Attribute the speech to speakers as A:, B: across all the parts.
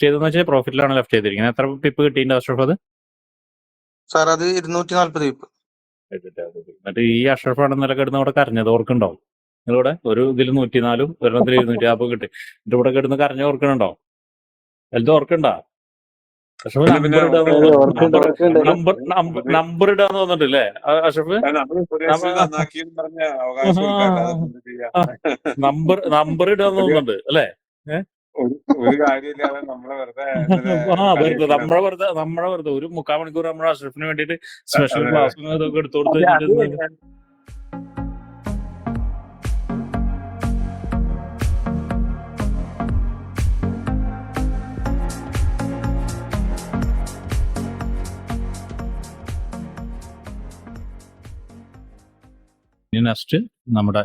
A: Left ചെയ്തെന്ന് വെച്ചാൽ പ്രോഫിറ്റിലാണ് left ചെയ്തിരിക്കുന്നത്. എത്ര പിപ്പ് കിട്ടിയിട്ടുണ്ട് അഷ്റഫ് അത്?
B: സാർ അത് ഇരുന്നൂറ്റി നാല്പത് പിപ്പ്
A: എന്നിട്ട് ഈ അഷ്റഫ് ആണ് ഇന്നലെ കിടന്ന് അവിടെ കരഞ്ഞത് ഓർക്കുണ്ടോ നിങ്ങളിവിടെ ഒരു ഇതിൽ നൂറ്റിനാലും ഒരെണ്ണത്തിൽ ഇരുന്നൂറ്റി നാൽപ്പത് കിട്ടി. എന്നിട്ട് ഇവിടെ കിടന്ന് കരഞ്ഞ ഓർക്കണുണ്ടോ വലുത് ഓർക്കണ്ടാ?
C: അഷഫ്
A: നമ്പർ ഇടാന്ന് തോന്നുന്നുണ്ട്? അല്ലേ? അ- അഷ്റഫ്?
C: നമ്മൾ സുരേഷ് നന്നാക്കിയെന്ന് പറഞ്ഞ അവകാശം അല്ലാതെ എന്ത് ചെയ്യാ?
A: നമ്പർ നമ്പർ ഇടാന്ന് തോന്നുന്നുണ്ട് അല്ലേ?
C: ഒരു കാര്യമില്ലാതെ നമ്മളെ വെറുതെ
A: ആ വെറുതെ നമ്മളെ വെറുതെ നമ്മളെ വെറുതെ ഒരു മുക്കാൽ മണിക്കൂർ നമ്മുടെ അഷ്റഫിന് വേണ്ടിയിട്ട് സ്പെഷ്യൽ ക്ലാസ് ഇതൊക്കെ എടുത്തു കൊടുത്ത് നെക്സ്റ്റ് നമ്മുടെ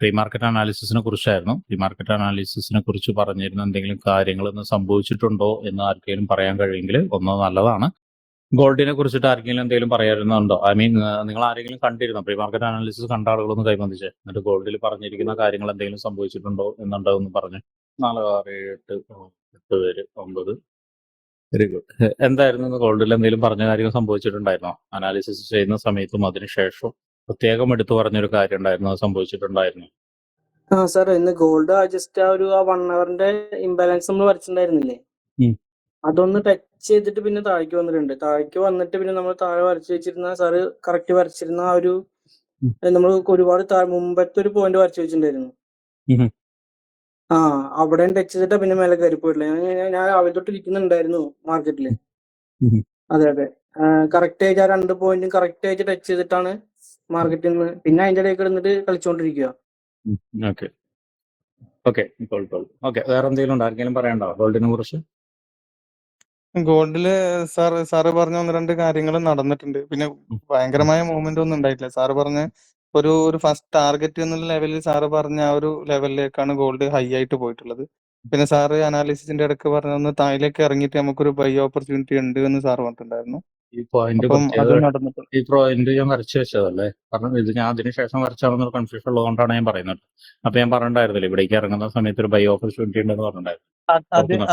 A: പ്രീ മാർക്കറ്റ് അനാലിസിസിനെ കുറിച്ചായിരുന്നു. പ്രീ മാർക്കറ്റ് അനാലിസിസിനെ കുറിച്ച് പറഞ്ഞിരുന്ന എന്തെങ്കിലും കാര്യങ്ങൾ ഒന്ന് സംഭവിച്ചിട്ടുണ്ടോ എന്ന് ആർക്കെങ്കിലും പറയാൻ കഴിയുമെങ്കിൽ ഒന്ന് നല്ലതാണ്. ഗോൾഡിനെ കുറിച്ചിട്ട് ആർക്കെങ്കിലും എന്തെങ്കിലും പറയാറുണ്ടോ ഐ മീൻ നിങ്ങൾ ആരെങ്കിലും കണ്ടിരുന്നോ? പ്രീ മാർക്കറ്റ് അനാലിസിസ് കണ്ട ആളുകളൊന്ന് കൈബന്ധിച്ച് എന്നിട്ട് ഗോൾഡിൽ പറഞ്ഞിരിക്കുന്ന കാര്യങ്ങൾ എന്തെങ്കിലും സംഭവിച്ചിട്ടുണ്ടോ എന്നുണ്ടോ എന്ന് പറഞ്ഞു. നാല് ആറ് എട്ട് എട്ട് പേര് ഒമ്പത്. വെരി ഗുഡ് എന്തായിരുന്നു ഗോൾഡിൽ എന്തെങ്കിലും പറഞ്ഞ കാര്യങ്ങൾ സംഭവിച്ചിട്ടുണ്ടായിരുന്നോ? അനാലിസിസ് ചെയ്യുന്ന സമയത്തും അതിനുശേഷം പ്രത്യേകം എടുത്തു പറഞ്ഞൊരു കാര്യം ഉണ്ടായിരുന്നു അത് സംഭവിച്ചിട്ടുണ്ടായിരുന്നു.
D: ആ സാർ ഇന്ന് ഗോൾഡ് ജസ്റ്റ് ആ ഒരു ആ വൺ അവറിന്റെ ഇംബാലൻസ് നമ്മൾ വരച്ചിട്ടുണ്ടായിരുന്നില്ലേ. അതൊന്ന് ടച്ച് ചെയ്തിട്ട് പിന്നെ താഴേക്ക് വന്നിട്ടുണ്ട്. താഴേക്ക് വന്നിട്ട് പിന്നെ നമ്മൾ താഴെ വരച്ചു വെച്ചിരുന്ന സാറ് കറക്റ്റ് വരച്ചിരുന്ന ആ ഒരു നമ്മൾ ഒരുപാട് താഴെ മുമ്പത്തെ ഒരു പോയിന്റ് വരച്ചു വെച്ചിട്ടുണ്ടായിരുന്നു. ആ അവിടെ ടച്ച് ചെയ്തിട്ടാ പിന്നെ മേലെ കയറി പോയിട്ടില്ല ഞാൻ ഞാൻ- രാവിലെ തൊട്ട് ഇരിക്കുന്നുണ്ടായിരുന്നു മാർക്കറ്റിൽ. അതെ അതെ. കറക്റ്റ് ആയിട്ട് ആ രണ്ട് പോയിന്റും കറക്റ്റ് ആയിട്ട് ടച്ച് ചെയ്തിട്ടാണ് മാർക്കറ്റിൽ നിന്ന് പിന്നെ അതിന്റെ ഇടയിൽ കിടന്നിട്ട് കളിച്ചോണ്ടിരിക്കുക
A: okay. Okay gold gold okay വേറെ എന്തെങ്കിലും ഉണ്ടോ? ആർക്കെങ്കിലും പറയണ്ടോ ഗോൾഡിനെ കുറിച്ച്?
B: ഗോൾഡിൽ സാർ സാറ് പറഞ്ഞ ഒന്ന് രണ്ട് കാര്യങ്ങൾ നടന്നിട്ടുണ്ട്. പിന്നെ ഭയങ്കരമായ മൂവ്മെന്റ് ഒന്നും ഉണ്ടായിട്ടില്ല. സാറ് പറഞ്ഞ ഒരു ഒരു ഫസ്റ്റ് ടാർഗറ്റ് എന്നുള്ള ലെവലിൽ സാറ് പറഞ്ഞ ആ ഒരു ലെവലിലേക്കാണ് ഗോൾഡ് ഹൈ ആയിട്ട് പോയിട്ടുള്ളത്. പിന്നെ സാറ് അനാലിസിസിന്റെ ഇടയ്ക്ക് പറഞ്ഞ ഒന്ന് താഴേക്ക് ഇറങ്ങിയിട്ട് നമുക്കൊരു ബൈ ഓപ്പർച്യൂണിറ്റി ഉണ്ട് എന്ന് സാറ് പറഞ്ഞിട്ടുണ്ടായിരുന്നു.
A: ഈ പോയിന്റ് ഈ പോയിന്റ് ഞാൻ വരച്ചു വെച്ചതല്ലേ? കാരണം ഇത് ഞാൻ അതിനുശേഷം വരച്ചാണെന്നൊരു കൺഫ്യൂഷൻ ഉള്ളതുകൊണ്ടാണ് ഞാൻ പറയുന്നത്. അപ്പൊ ഞാൻ പറഞ്ഞിട്ടുണ്ടായിരുന്നില്ല ഇവിടേക്ക് ഇറങ്ങുന്ന സമയത്ത് ഒരു ബൈ ഓപ്പർച്യൂണിറ്റി ഉണ്ടെന്ന് പറഞ്ഞിട്ടുണ്ടായിരുന്നു.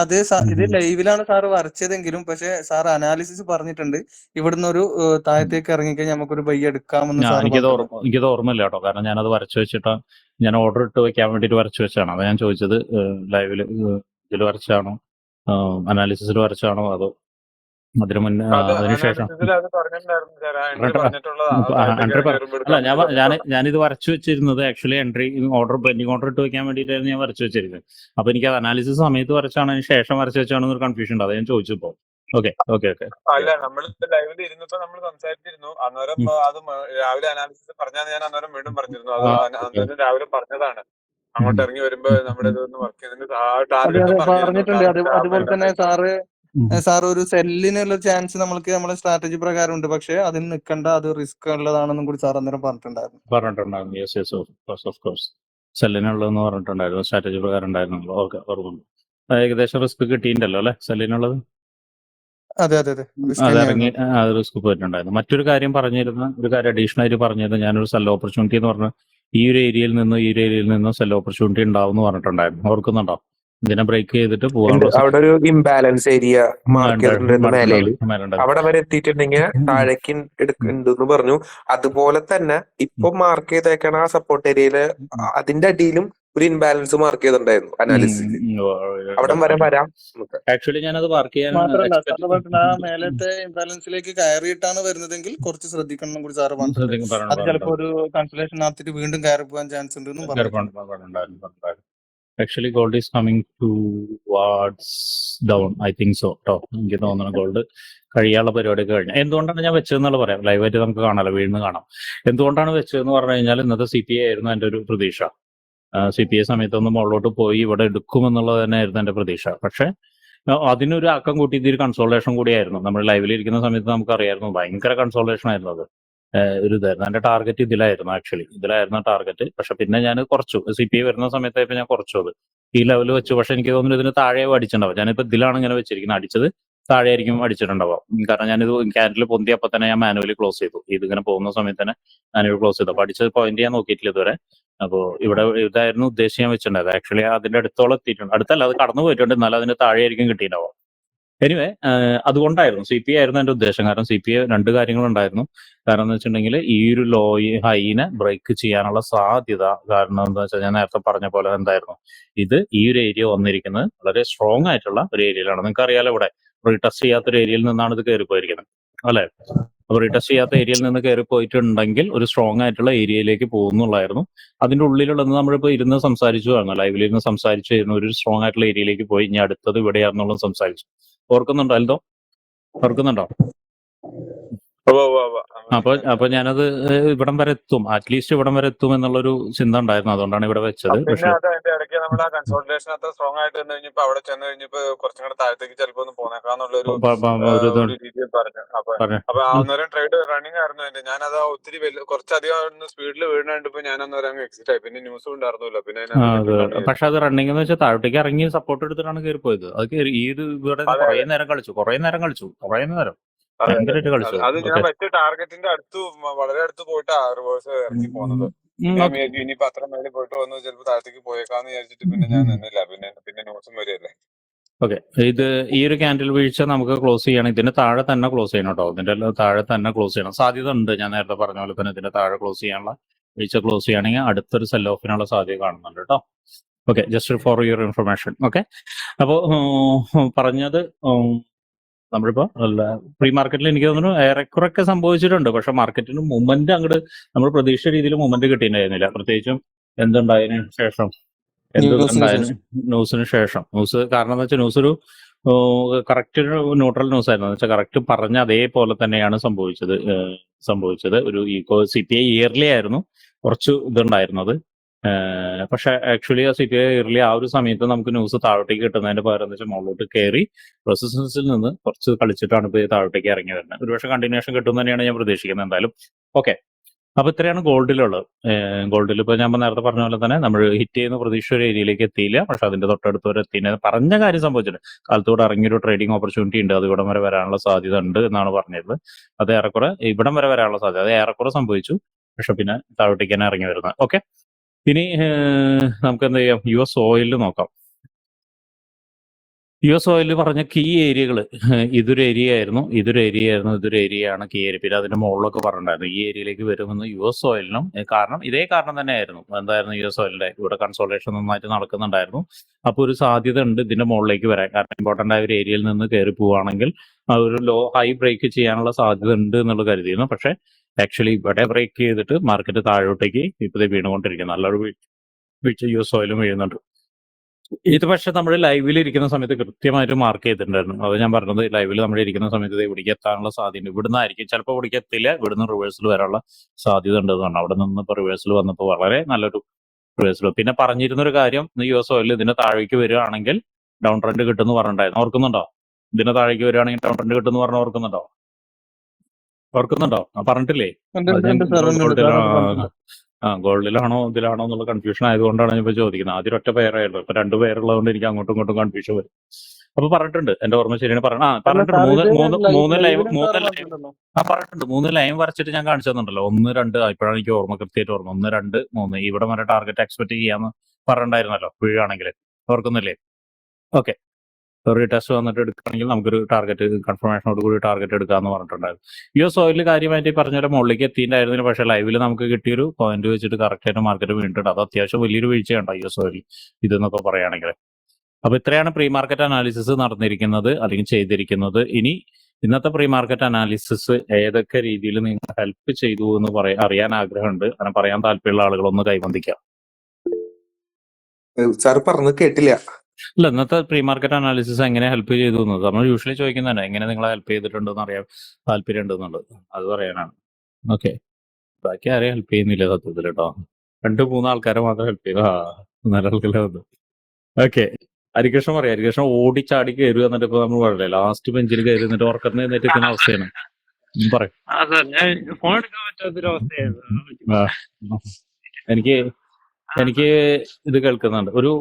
B: അത് ഇത്. ലൈവിലാണ് സാറ് വരച്ചതെങ്കിലും പക്ഷെ സാർ അനാലിസിസ് പറഞ്ഞിട്ടുണ്ട്. ഇവിടുന്ന് ഒരു താഴത്തേക്ക് ഇറങ്ങിക്കഴിഞ്ഞാൽ നമുക്കൊരു ബൈ എടുക്കാമെന്ന്
A: എനിക്കത് ഓർമ്മ എനിക്കത് ഓർമ്മയില്ല കേട്ടോ. കാരണം ഞാനത് വരച്ചു വെച്ചിട്ട് ഞാൻ ഓർഡർ ഇട്ട് വെക്കാൻ വേണ്ടിട്ട് വരച്ചു വെച്ചാണ് അതാ ഞാൻ ചോദിച്ചത് ലൈവിൽ ഇതിൽ വരച്ചാണോ? അനാലിസിസിൽ വരച്ചാണോ അതോ അതിന് മുന്നേ അതിനുശേഷം അല്ല ഞാൻ ഞാൻ ഞാനിത് വരച്ചു വെച്ചിരുന്നത് actually entry order pending order ഇട്ട് വെക്കാൻ വേണ്ടിയിട്ടായിരുന്നു ഞാൻ വരച്ചു വെച്ചിരുന്നത്. അപ്പൊ എനിക്ക് അത് അനാലിസിസ് സമയത്ത് വരച്ചാണ് അതിന് ശേഷം വരച്ചു വെച്ചാണെന്ന് ഒരു കൺഫ്യൂഷൻ ഉണ്ട് അത് ഞാൻ ചോദിച്ചപ്പോ ഓക്കെ ഓക്കെ ഓക്കെ
C: അല്ല നമ്മൾ ലൈവിൽ ഇരുന്നപ്പോ നമ്മൾ സംസാരിച്ചിരുന്നു. അന്നേരം. അത് രാവിലെ അനാലിസിസ് പറഞ്ഞാൽ ഞാൻ അന്നേരം വീണ്ടും പറഞ്ഞിരുന്നു. അത് അന്നേരം രാവിലെ പറഞ്ഞതാണ്. അങ്ങോട്ട് ഇറങ്ങി വരുമ്പോ നമ്മുടെ ഇതൊന്ന് വർക്ക് ചെയ്തിട്ട്
B: പറഞ്ഞിട്ടുണ്ട്. അതുപോലെ തന്നെ സാറ്. സാർ ഒരു സെല്ലിനുള്ള ചാൻസ് നമ്മൾക്ക് നമ്മുടെ സ്ട്രാറ്റജി പ്രകാരം ഉണ്ട് പക്ഷെ അതിന് നിൽക്കേണ്ട അത് റിസ്ക് ഉള്ളതാണെന്നും കൂടി സാർ അന്നേരം പറഞ്ഞിട്ടുണ്ടായിരുന്നു.
A: പറഞ്ഞിട്ടുണ്ടായിരുന്നു. Yes yes course of course സെല്ലിനുള്ളതെന്ന് പറഞ്ഞിട്ടുണ്ടായിരുന്നു. സ്ട്രാറ്റജി പ്രകാരം ഉണ്ടായിരുന്നല്ലോ. ഓക്കെ ഓർമ്മ ഏകദേശം റിസ്ക് കിട്ടിയിട്ടുണ്ടല്ലോ അല്ലെ? സെല്ലിനുള്ളത്?
B: അതെ അതെ അതെ.
A: ഇറങ്ങി അത് റിസ്ക് പോയിട്ടുണ്ടായിരുന്നു. മറ്റൊരു കാര്യം പറഞ്ഞിരുന്ന ഒരു കാര്യം അഡീഷണൽ ആയിട്ട് പറഞ്ഞിരുന്നു ഞാനൊരു സെൽ ഓപ്പർച്യൂണിറ്റി എന്ന് പറഞ്ഞ ഈ ഒരു ഏരിയയിൽ നിന്നും ഈ ഒരു ഏരിയയിൽ നിന്നും സെൽ ഓപ്പർച്യൂണിറ്റി ഉണ്ടാവും എന്ന് പറഞ്ഞിട്ടുണ്ടായിരുന്നു. ഓർക്കുന്നുണ്ടോ? ഇതിനെ ബ്രേക്ക് ചെയ്തിട്ട്. പോകാനുള്ള
E: അവിടെ ഒരു ഇംബാലൻസ് ഏരിയ മാർക്ക് ചെയ്തിട്ടുണ്ട് മേലേൽ.
A: മേലുണ്ടായിരുന്നു
E: അവിടെ വരെ എത്തിയിട്ടുണ്ടെങ്കിൽ താഴേക്ക് എടുക്കുന്നുണ്ടെന്ന് പറഞ്ഞു. അതുപോലെ തന്നെ ഇപ്പൊ മാർക്ക് ചെയ്തേക്കണ ആ സപ്പോർട്ട് ഏരിയയിൽ അതിന്റെ അടിയിലും ഒരു ഇംബാലൻസ് മാർക്ക് ചെയ്തിട്ടുണ്ടായിരുന്നു അനാലിസിസ് അവിടെ വരെ വരാം. ആക്ച്വലി
A: ആക്ച്വലി ഞാനത് മാർക്ക് ചെയ്യാൻ
B: മേലത്തെ ഇംബാലൻസിലേക്ക് കയറിയിട്ടാണ് വരുന്നതെങ്കിൽ കുറച്ച് ശ്രദ്ധിക്കണം എന്നും കൂടി സാറ്
A: പറഞ്ഞു,
B: അത് ചിലപ്പോ ഒരു കൺസലേഷൻ നടത്തിയിട്ട് വീണ്ടും കയറി പോകാൻ ചാൻസ് ഉണ്ട്
A: actually gold is coming towards down I think so കേട്ടോ എനിക്ക് തോന്നുന്നു ഗോൾഡ് കഴിയാനുള്ള പരിപാടിയൊക്കെ കഴിഞ്ഞു. എന്തുകൊണ്ടാണ് ഞാൻ വെച്ചതെന്നുള്ള പറയാം. ലൈവായിട്ട് നമുക്ക് കാണാമല്ലോ വീണ് കാണാം. എന്തുകൊണ്ടാണ് വെച്ചതെന്ന് പറഞ്ഞു കഴിഞ്ഞാൽ ഇന്നത്തെ സി പി ഐ ആയിരുന്നു എന്റെ ഒരു പ്രതീക്ഷ. സി പി ഐ സമയത്തൊന്ന് മുകളിലോട്ട് പോയി ഇവിടെ എടുക്കുമെന്നുള്ളത് തന്നെയായിരുന്നു എന്റെ പ്രതീക്ഷ. പക്ഷേ അതിനൊരു അക്കം കൂട്ടി ഇതൊരു കൺസോളേഷൻ കൂടിയായിരുന്നു. നമ്മൾ ലൈവിൽ ഇരിക്കുന്ന സമയത്ത് നമുക്കറിയായിരുന്നു ഭയങ്കര കൺസോളേഷൻ ആയിരുന്നു അത്. ഒരു ഇതായിരുന്നു. എന്റെ ടാർഗറ്റ് ഇതിലായിരുന്നു ആക്ച്വലി ഇതിലായിരുന്നു ടാർഗറ്റ് പക്ഷെ പിന്നെ ഞാൻ കുറച്ചു. സി പി ഐ വരുന്ന സമയത്തായപ്പോൾ ഞാൻ കുറച്ചു അത്. ഈ ലെവൽ വെച്ചു. പക്ഷെ എനിക്ക് തോന്നുന്നു ഇതിന് താഴെ അടിച്ചിട്ടുണ്ടാവും. ഞാനിപ്പോ ഇതിലാണ് ഇങ്ങനെ വെച്ചിരിക്കുന്നത്. അടിച്ചത് താഴെയായിരിക്കും അടിച്ചിട്ടുണ്ടാവാം. കാരണം ഞാനിത് ക്യാൻഡിൽ പൊന്തിയപ്പോ തന്നെ ഞാൻ മാനുവലി ക്ലോസ് ചെയ്തു. ഇതിങ്ങനെ പോകുന്ന സമയത്ത് തന്നെ മാനുവൽ ക്ലോസ് ചെയ്തു. അപ്പൊ അടിച്ച പോയിന്റ് ഞാൻ നോക്കിയിട്ടില്ല ഇതുവരെ. അപ്പോൾ ഇവിടെ ഇതായിരുന്നു ഉദ്ദേശിച്ച് ഞാൻ വെച്ചിട്ടുണ്ടായത്. ആക്ച്വലി അതിന്റെ അടുത്തോളം എത്തിയിട്ടുണ്ട്. അടുത്തല്ല അത് കടന്നു പോയിട്ടുണ്ട് എന്നാലും അതിന്റെ താഴെയായിരിക്കും കിട്ടിയിട്ടുണ്ടാവുക. എനിവേ അതുകൊണ്ടായിരുന്നു സി പി ആയിരുന്നു എന്റെ ഉദ്ദേശം. കാരണം സി പി ഐ രണ്ട് കാര്യങ്ങളുണ്ടായിരുന്നു. കാരണം എന്ന് വെച്ചിട്ടുണ്ടെങ്കിൽ ഈ ഒരു ലോ ഹൈനെ ബ്രേക്ക് ചെയ്യാനുള്ള സാധ്യത. കാരണം എന്താ വെച്ചാൽ ഞാൻ നേരത്തെ പറഞ്ഞ പോലെ എന്തായിരുന്നു? ഇത് ഈ ഒരു ഏരിയ വന്നിരിക്കുന്നത് വളരെ സ്ട്രോങ് ആയിട്ടുള്ള ഒരു ഏരിയയിലാണ് നിങ്ങൾക്ക് അറിയാലോ ഇവിടെ റീടെസ്റ്റ് ചെയ്യാത്ത ഒരു ഏരിയയിൽ നിന്നാണ് ഇത് കയറി പോയിരിക്കുന്നത് അല്ലെ? അപ്പൊ റീടെസ്റ്റ് ചെയ്യാത്ത ഏരിയയിൽ നിന്ന് കയറി പോയിട്ടുണ്ടെങ്കിൽ ഒരു സ്ട്രോങ് ആയിട്ടുള്ള ഏരിയയിലേക്ക് പോകുന്നുള്ളായിരുന്നു. അതിന്റെ ഉള്ളിലുള്ളത് നമ്മളിപ്പോ ഇരുന്ന് സംസാരിച്ചു ആണ് ലൈവിൽ ഇരുന്ന് സംസാരിച്ചു ഇരുന്ന് ഒരു സ്ട്രോങ് ആയിട്ടുള്ള ഏരിയയിലേക്ക് പോയി. ഇനി അടുത്തത് ഇവിടെയാണെന്നുള്ളത് സംസാരിച്ചു. ഓർക്കുന്നുണ്ടോ അല്ലോ ഓർക്കുന്നുണ്ടോ. അപ്പൊ അപ്പൊ ഞാനത് ഇവിടം വരെ എത്തും. അറ്റ്ലീസ്റ്റ് ഇവിടം വരെ എത്തും എന്നുള്ളൊരു ചിന്ത ഉണ്ടായിരുന്നു. അതുകൊണ്ടാണ് ഇവിടെ വെച്ചത്. പക്ഷെ
C: ഇടയ്ക്ക് നമ്മുടെ ആ കൺസോൾട്ടേഷൻ അത്ര സ്ട്രോങ് ആയിട്ട് വന്നു കഴിഞ്ഞപ്പോ അവിടെ ചെന്ന് കഴിഞ്ഞപ്പോ കുറച്ചും കൂടെ താഴത്തേക്ക് ചിലപ്പോ ഒന്ന്
A: ഒരു
C: രീതിയിൽ പറഞ്ഞു. അപ്പൊ
A: പറഞ്ഞു.
C: അപ്പൊ അന്നേരം ട്രേഡ് റണ്ണിങ് ആയിരുന്നു എന്റെ ഞാനത് ആ ഒത്തിരി വലിയ കുറച്ചധികം ഒന്ന് സ്പീഡിൽ വീണുണ്ടപ്പോ ഞാൻ അന്നേരം എക്സിറ്റ് ആയി. പിന്നെ ന്യൂസും ഉണ്ടായിരുന്നില്ല. പിന്നെ
A: പക്ഷെ അത് റണ്ണിംഗ് എന്ന് വെച്ചാൽ താഴോട്ടേക്ക് ഇറങ്ങി സപ്പോർട്ട് എടുത്തിട്ടാണ് കയറി പോയത് അത് ഈ ഇവിടെ കുറെ നേരം കളിച്ചു. കുറെ നേരം കളിച്ചു. കുറെ നേരം. ഭയങ്കരമായിട്ട് കളിച്ചു?
C: അത് ഞാൻ മറ്റേ ടാർഗറ്റിന്റെ അടുത്ത് വളരെ അടുത്ത് പോയിട്ട് റിവേഴ്സ് ഇറങ്ങി പോകുന്നത് ഇനിയിപ്പോ അത്ര മേലെ പോയിട്ട് വന്ന് ചിലപ്പോ താഴത്തേക്ക് പോയേക്കാന്ന് വിചാരിച്ചിട്ട് പിന്നെ ഞാൻ നിന്നില്ല. പിന്നെ പിന്നെ ന്യൂസും വരികയല്ലേ.
A: ഓക്കെ. ഇത് ഈ ഒരു ക്യാൻഡിൽ വീഴ്ച നമുക്ക് ക്ലോസ് ചെയ്യണം. ഇതിന്റെ താഴെ തന്നെ ക്ലോസ് ചെയ്യണം കേട്ടോ ഇതിന്റെ താഴെ തന്നെ ക്ലോസ് ചെയ്യണം. സാധ്യത ഉണ്ട്. ഞാൻ നേരത്തെ പറഞ്ഞ പോലെ തന്നെ ഇതിന്റെ താഴെ ക്ലോസ് ചെയ്യാനുള്ള വീഴ്ച ക്ലോസ് ചെയ്യുകയാണെങ്കിൽ അടുത്തൊരു സെൽ ഓഫിനുള്ള സാധ്യത കാണുന്നുണ്ട് കേട്ടോ okay. Just for your information okay. അപ്പോൾ പറഞ്ഞത് നമ്മളിപ്പോ പ്രീ മാർക്കറ്റിൽ എനിക്ക് തോന്നുന്നു ഏറെക്കുറൊക്കെ സംഭവിച്ചിട്ടുണ്ട്. പക്ഷെ മാർക്കറ്റിന് മൂവ്മെന്റ് അങ്ങോട്ട് നമ്മൾ പ്രതീക്ഷിച്ച രീതിയിൽ മൂവ്മെന്റ് കിട്ടിയിട്ടുണ്ടായിരുന്നില്ല. പ്രത്യേകിച്ചും എന്തുണ്ടായതിനു ശേഷം? എന്തുണ്ടായതിനു
B: ന്യൂസിന്
A: ശേഷം. ന്യൂസ് കാരണം എന്ന് വെച്ചാൽ ന്യൂസ് ഒരു കറക്റ്റ് ന്യൂട്രൽ ന്യൂസ് ആയിരുന്നു. എന്ന് വെച്ചാൽ കറക്റ്റ് പറഞ്ഞ അതേപോലെ തന്നെയാണ് സംഭവിച്ചത് സംഭവിച്ചത്. ഒരു eco C P I early ആയിരുന്നു. കുറച്ച് ഇതുണ്ടായിരുന്നത്. പക്ഷെ ആക്ച്വലി ആ സിറ്റി ഇയർലി ആ ഒരു സമയത്ത് നമുക്ക് ന്യൂസ് താഴോട്ടേക്ക് കിട്ടുന്നതിന്റെ പകരം എന്ന് വെച്ചാൽ മുകളിലോട്ട് കയറി റെസിസ്റ്റൻസിൽ നിന്ന് കുറച്ച് കളിച്ചിട്ടാണ് ഇപ്പോൾ താഴോട്ടേക്ക് ഇറങ്ങി വരുന്നത്. ഒരുപക്ഷെ കണ്ടിന്യൂഷൻ കിട്ടും തന്നെയാണ് ഞാൻ പ്രതീക്ഷിക്കുന്നത് എന്തായാലും. ഓക്കെ അപ്പൊ ഇത്രയാണ് ഗോൾഡിലുള്ളത്. ഗോൾഡിൽ ഇപ്പൊ ഞാൻ നേരത്തെ പറഞ്ഞ പോലെ തന്നെ നമ്മൾ ഹിറ്റ് ചെയ്യുന്ന പ്രതീക്ഷ ഒരു ഏരിയയിലേക്ക് എത്തിയില്ല. പക്ഷെ അതിന്റെ തൊട്ടടുത്ത് വരെ എത്തിയത് പറഞ്ഞ കാര്യം സംഭവിച്ചിട്ടുണ്ട്. കാലത്തോടെ ഇറങ്ങിയൊരു ട്രേഡിംഗ് ഓപ്പർച്യൂണിറ്റി ഉണ്ട്. അത് ഇവിടം വരെ വരാനുള്ള സാധ്യത ഉണ്ട് എന്നാണ് പറഞ്ഞത് അത് ഏറെക്കുറെ ഇവിടം വരെ വരാനുള്ള സാധ്യത. അത് ഏറെക്കുറെ സംഭവിച്ചു. പക്ഷെ പിന്നെ താഴോട്ടേക്ക് തന്നെ ഇറങ്ങി വരുന്നത്. ഓക്കെ ഇനി നമുക്ക് എന്താ ചെയ്യാം യു എസ് ഓയിലിൽ നോക്കാം. യു എസ് ഓയിൽ പറഞ്ഞ കീ ഏരിയകൾ ഇതൊരു ഏരിയ ആയിരുന്നു ഇതൊരു ഏരിയ ആയിരുന്നു ഇതൊരു ഏരിയ ആണ് കീ ഏരിയ. പിന്നെ അതിന്റെ മുകളിലൊക്കെ പറഞ്ഞിട്ടുണ്ടായിരുന്നു. ഈ ഏരിയയിലേക്ക് വരുമെന്ന് യു എസ് ഓയിലിനും കാരണം ഇതേ കാരണം തന്നെയായിരുന്നു. എന്തായിരുന്നു യു എസ് ഓയിലിന്റെ ഇവിടെ കൺസോൾട്ടേഷൻ നന്നായിട്ട് നടക്കുന്നുണ്ടായിരുന്നു. അപ്പോൾ ഒരു സാധ്യത ഉണ്ട് ഇതിന്റെ മുകളിലേക്ക് വരാൻ. കാരണം ഇമ്പോർട്ടന്റ് ആയ ഒരു ഏരിയയിൽ നിന്ന് കയറി പോവുകയാണെങ്കിൽ ഒരു ലോ ഹൈ ബ്രേക്ക് ചെയ്യാനുള്ള സാധ്യത ഉണ്ട് എന്നുള്ളത് കരുതിയിരുന്നു. പക്ഷെ ആക്ച്വലി ഇവിടെ ബ്രേക്ക് ചെയ്തിട്ട് മാർക്കറ്റ് താഴോട്ടേക്ക് ഇപ്പോഴത്തെ വീണുകൊണ്ടിരിക്കുന്നു. നല്ലൊരു വീഴ്ച യു എസ് ഓയിലും വീഴുന്നുണ്ട്. ഇത് പക്ഷെ നമ്മൾ ലൈവിൽ ഇരിക്കുന്ന സമയത്ത് കൃത്യമായിട്ട് മാർക്ക് ചെയ്തിട്ടുണ്ടായിരുന്നു. അത് ഞാൻ പറഞ്ഞത് ലൈവിൽ നമ്മൾ ഇരിക്കുന്ന സമയത്ത് ഇവിടേക്ക് എത്താനുള്ള സാധ്യത ഇവിടുന്ന് ആയിരിക്കും ചിലപ്പോൾ ഇവിടേക്ക് എത്തില്ല ഇവിടുന്ന് റിവേഴ്സിൽ വരാനുള്ള സാധ്യത ഉണ്ട് എന്നാണ്. അവിടെ നിന്ന് ഇപ്പോൾ റിവേഴ്സിൽ വന്നപ്പോൾ വളരെ നല്ലൊരു റിവേഴ്സൽ പിന്നെ പറഞ്ഞിരുന്ന ഒരു കാര്യം യു എസ് ഓയിൽ ഇതിന്റെ താഴേക്ക് വരികയാണെങ്കിൽ ഡൗൺ ട്രെൻഡ് കിട്ടുമെന്ന് പറഞ്ഞിട്ടുണ്ടായിരുന്നു. ഓർക്കുന്നുണ്ടോ? ഇതിന്റെ താഴേക്ക് വരികയാണെങ്കിൽ ഡൗൺ ട്രെൻഡ് കിട്ടുമെന്ന് പറഞ്ഞ ഓർക്കുന്നുണ്ടോ? ഓർക്കുന്നുണ്ടോ? ആ പറഞ്ഞിട്ടില്ലേ? ആ, ഗോൾഡിലാണോ ഇതിലാണോ എന്നുള്ള കൺഫ്യൂഷൻ ആയതുകൊണ്ടാണ് ഞാൻ ഇപ്പൊ ചോദിക്കുന്നത്. ആദ്യം ഒറ്റ പേരായുള്ളൂ. ഇപ്പൊ രണ്ട് പേരുള്ളതുകൊണ്ട് എനിക്ക് അങ്ങോട്ടും ഇങ്ങോട്ടും കൺഫ്യൂഷൻ വരും. അപ്പൊ പറഞ്ഞിട്ടുണ്ട്. എന്റെ ഓർമ്മ ശരിയാണ്. പറഞ്ഞ ആ പറഞ്ഞിട്ടുണ്ട്. മൂന്ന് മൂന്ന് മൂന്ന് ലൈവ് മൂന്ന് ലൈവ് ആ പറഞ്ഞിട്ടുണ്ട്. മൂന്ന് ലൈൻ വരച്ചിട്ട് ഞാൻ കാണിച്ചു തന്നിട്ടുണ്ടല്ലോ ഒന്ന് രണ്ട് ഇപ്പോഴാണ് എനിക്ക് ഓർമ്മ കൃത്യമായിട്ട് ഓർമ്മ. ഒന്ന് രണ്ട് മൂന്ന്. ഇവിടെ വരെ ടാർഗറ്റ് എക്സ്പെക്ട് ചെയ്യാന്ന് പറഞ്ഞിട്ടുണ്ടായിരുന്നല്ലോ. വീഴാണെങ്കിൽ ഓർക്കുന്നില്ലേ? ഓക്കെ റീടെസ്റ്റ് വന്നിട്ട് എടുക്കുകയാണെങ്കിൽ നമുക്കൊരു ടാർഗറ്റ് കൺഫർമേഷനോട് കൂടി ടാർഗറ്റ് എടുക്കാന്ന് പറഞ്ഞിട്ടുണ്ടായിരുന്നു. യു എസ് ഓയിൽ കാര്യമായിട്ട് പറഞ്ഞൊരു മുകളിലേക്ക് എത്തിയിട്ടുണ്ടായിരുന്നില്ല. പക്ഷേ ലൈവിൽ നമുക്ക് കിട്ടിയൊരു പോയിന്റ് വെച്ചിട്ട് കറക്റ്റ് ആയിട്ട് മാർക്കറ്റ് വീണിട്ടുണ്ട്. അത് അത്യാവശ്യം വലിയൊരു വീഴ്ചയുണ്ട് യു എസ് ഓയിൽ ഇതെന്നൊക്കെ പറയുകയാണെങ്കിൽ അപ്പൊ ഇത്രയാണ് പ്രീ മാർക്കറ്റ് അനാലിസിസ് നടന്നിരിക്കുന്നത് അല്ലെങ്കിൽ ചെയ്തിരിക്കുന്നത്. ഇനി ഇന്നത്തെ പ്രീ മാർക്കറ്റ് അനാലിസിസ് ഏതൊക്കെ രീതിയിൽ നിങ്ങൾ ഹെൽപ്പ് ചെയ്തു എന്ന് പറയാൻ അറിയാൻ ആഗ്രഹമുണ്ട്. അങ്ങനെ പറയാൻ താല്പര്യമുള്ള ആളുകളൊന്ന് കൈബന്ധിക്കാം
E: സാർ പറഞ്ഞത് കേട്ടില്ല.
A: അല്ല ഇന്നത്തെ പ്രീ മാർക്കറ്റ് അനാലിസിസ് എങ്ങനെ ഹെൽപ്പ് ചെയ്തു എന്നത് നമ്മൾ യൂഷ്വലി ചോദിക്കുന്നതന്നെ. എങ്ങനെ നിങ്ങളെ ഹെൽപ്പ് ചെയ്തിട്ടുണ്ടെന്ന് അറിയാൻ താല്പര്യം ഉണ്ടെന്നുള്ളത് അത് പറയാനാണ്. ഓക്കെ ബാക്കി ആരെയും ഹെൽപ്പ് ചെയ്യുന്നില്ല സത്യത്തിൽ കേട്ടോ. രണ്ട് മൂന്ന് ആൾക്കാരെ മാത്രം ഹെൽപ്പ് ചെയ്തു. ആ നല്ല ആൾക്കാരെ വന്നു. ഓക്കെ ഹരികൃഷ്ണൻ പറയാം ഹരികൃഷ്ണൻ ഓടിച്ചാടി കയറുക എന്നിട്ട് ഇപ്പൊ നമ്മൾ വളരെ ലാസ്റ്റ് ബെഞ്ചിൽ കയറി എന്നിട്ട് ഉറക്കത്തിന് എഴുന്നേറ്റിരിക്കുന്ന അവസ്ഥയാണ്. പറയാം. എനിക്ക് എനിക്ക് ഇത് കേൾക്കുന്നുണ്ട്. ഒരു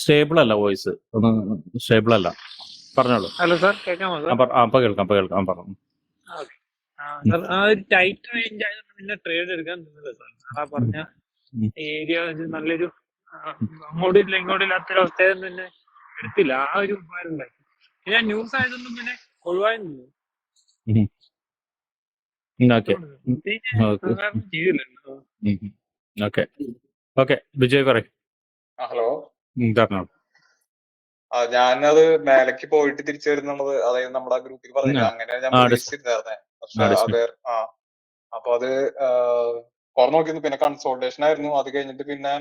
A: സ്റ്റേബിൾ അല്ല വോയിസ് ഒന്ന് സ്റ്റേബിൾ അല്ല. പറഞ്ഞോളൂ.
F: ഹലോ സാർ കേൾക്കാമോ
A: അപ്പൊ
F: സാർ
A: കേൾക്കാം അപ്പൊ കേൾക്കാം പറഞ്ഞു.
F: ടൈറ്റ് റേഞ്ച് ആയതുകൊണ്ട് പിന്നെ ട്രേഡ് എടുക്കാൻ നിന്നില്ല സാർ. സാർ പറഞ്ഞ
A: ഉം.
F: ഏരിയ നല്ലൊരു ആ, അങ്ങോട്ടില്ല ഇങ്ങോട്ടില്ലാത്തൊരു അവസ്ഥയായിരുന്നു പിന്നെ എടുത്തില്ല. ആ ഒരു ഉപകാരം പിന്നെ ന്യൂസ് ആയതൊന്നും പിന്നെ ഒഴിവായി
A: ഓക്കെ. ഓക്കെ വിജയ് പറയും.
C: ഹലോ.
A: പറഞ്ഞോളൂ
C: ആ ഞാനത് മേലക്ക് പോയിട്ട് തിരിച്ചു വരുന്നുള്ളത് അതായത് നമ്മുടെ ഗ്രൂപ്പിൽ പറഞ്ഞില്ല അങ്ങനെ ഞാൻ
A: ആ,
C: പ്രതീക്ഷിച്ചിരുന്നേ പക്ഷെ അത് ആ. അപ്പൊ അത് കുറെ നോക്കിയിരുന്നു. പിന്നെ കൺസോൾട്ടേഷൻ ആയിരുന്നു. അത് കഴിഞ്ഞിട്ട് പിന്നെ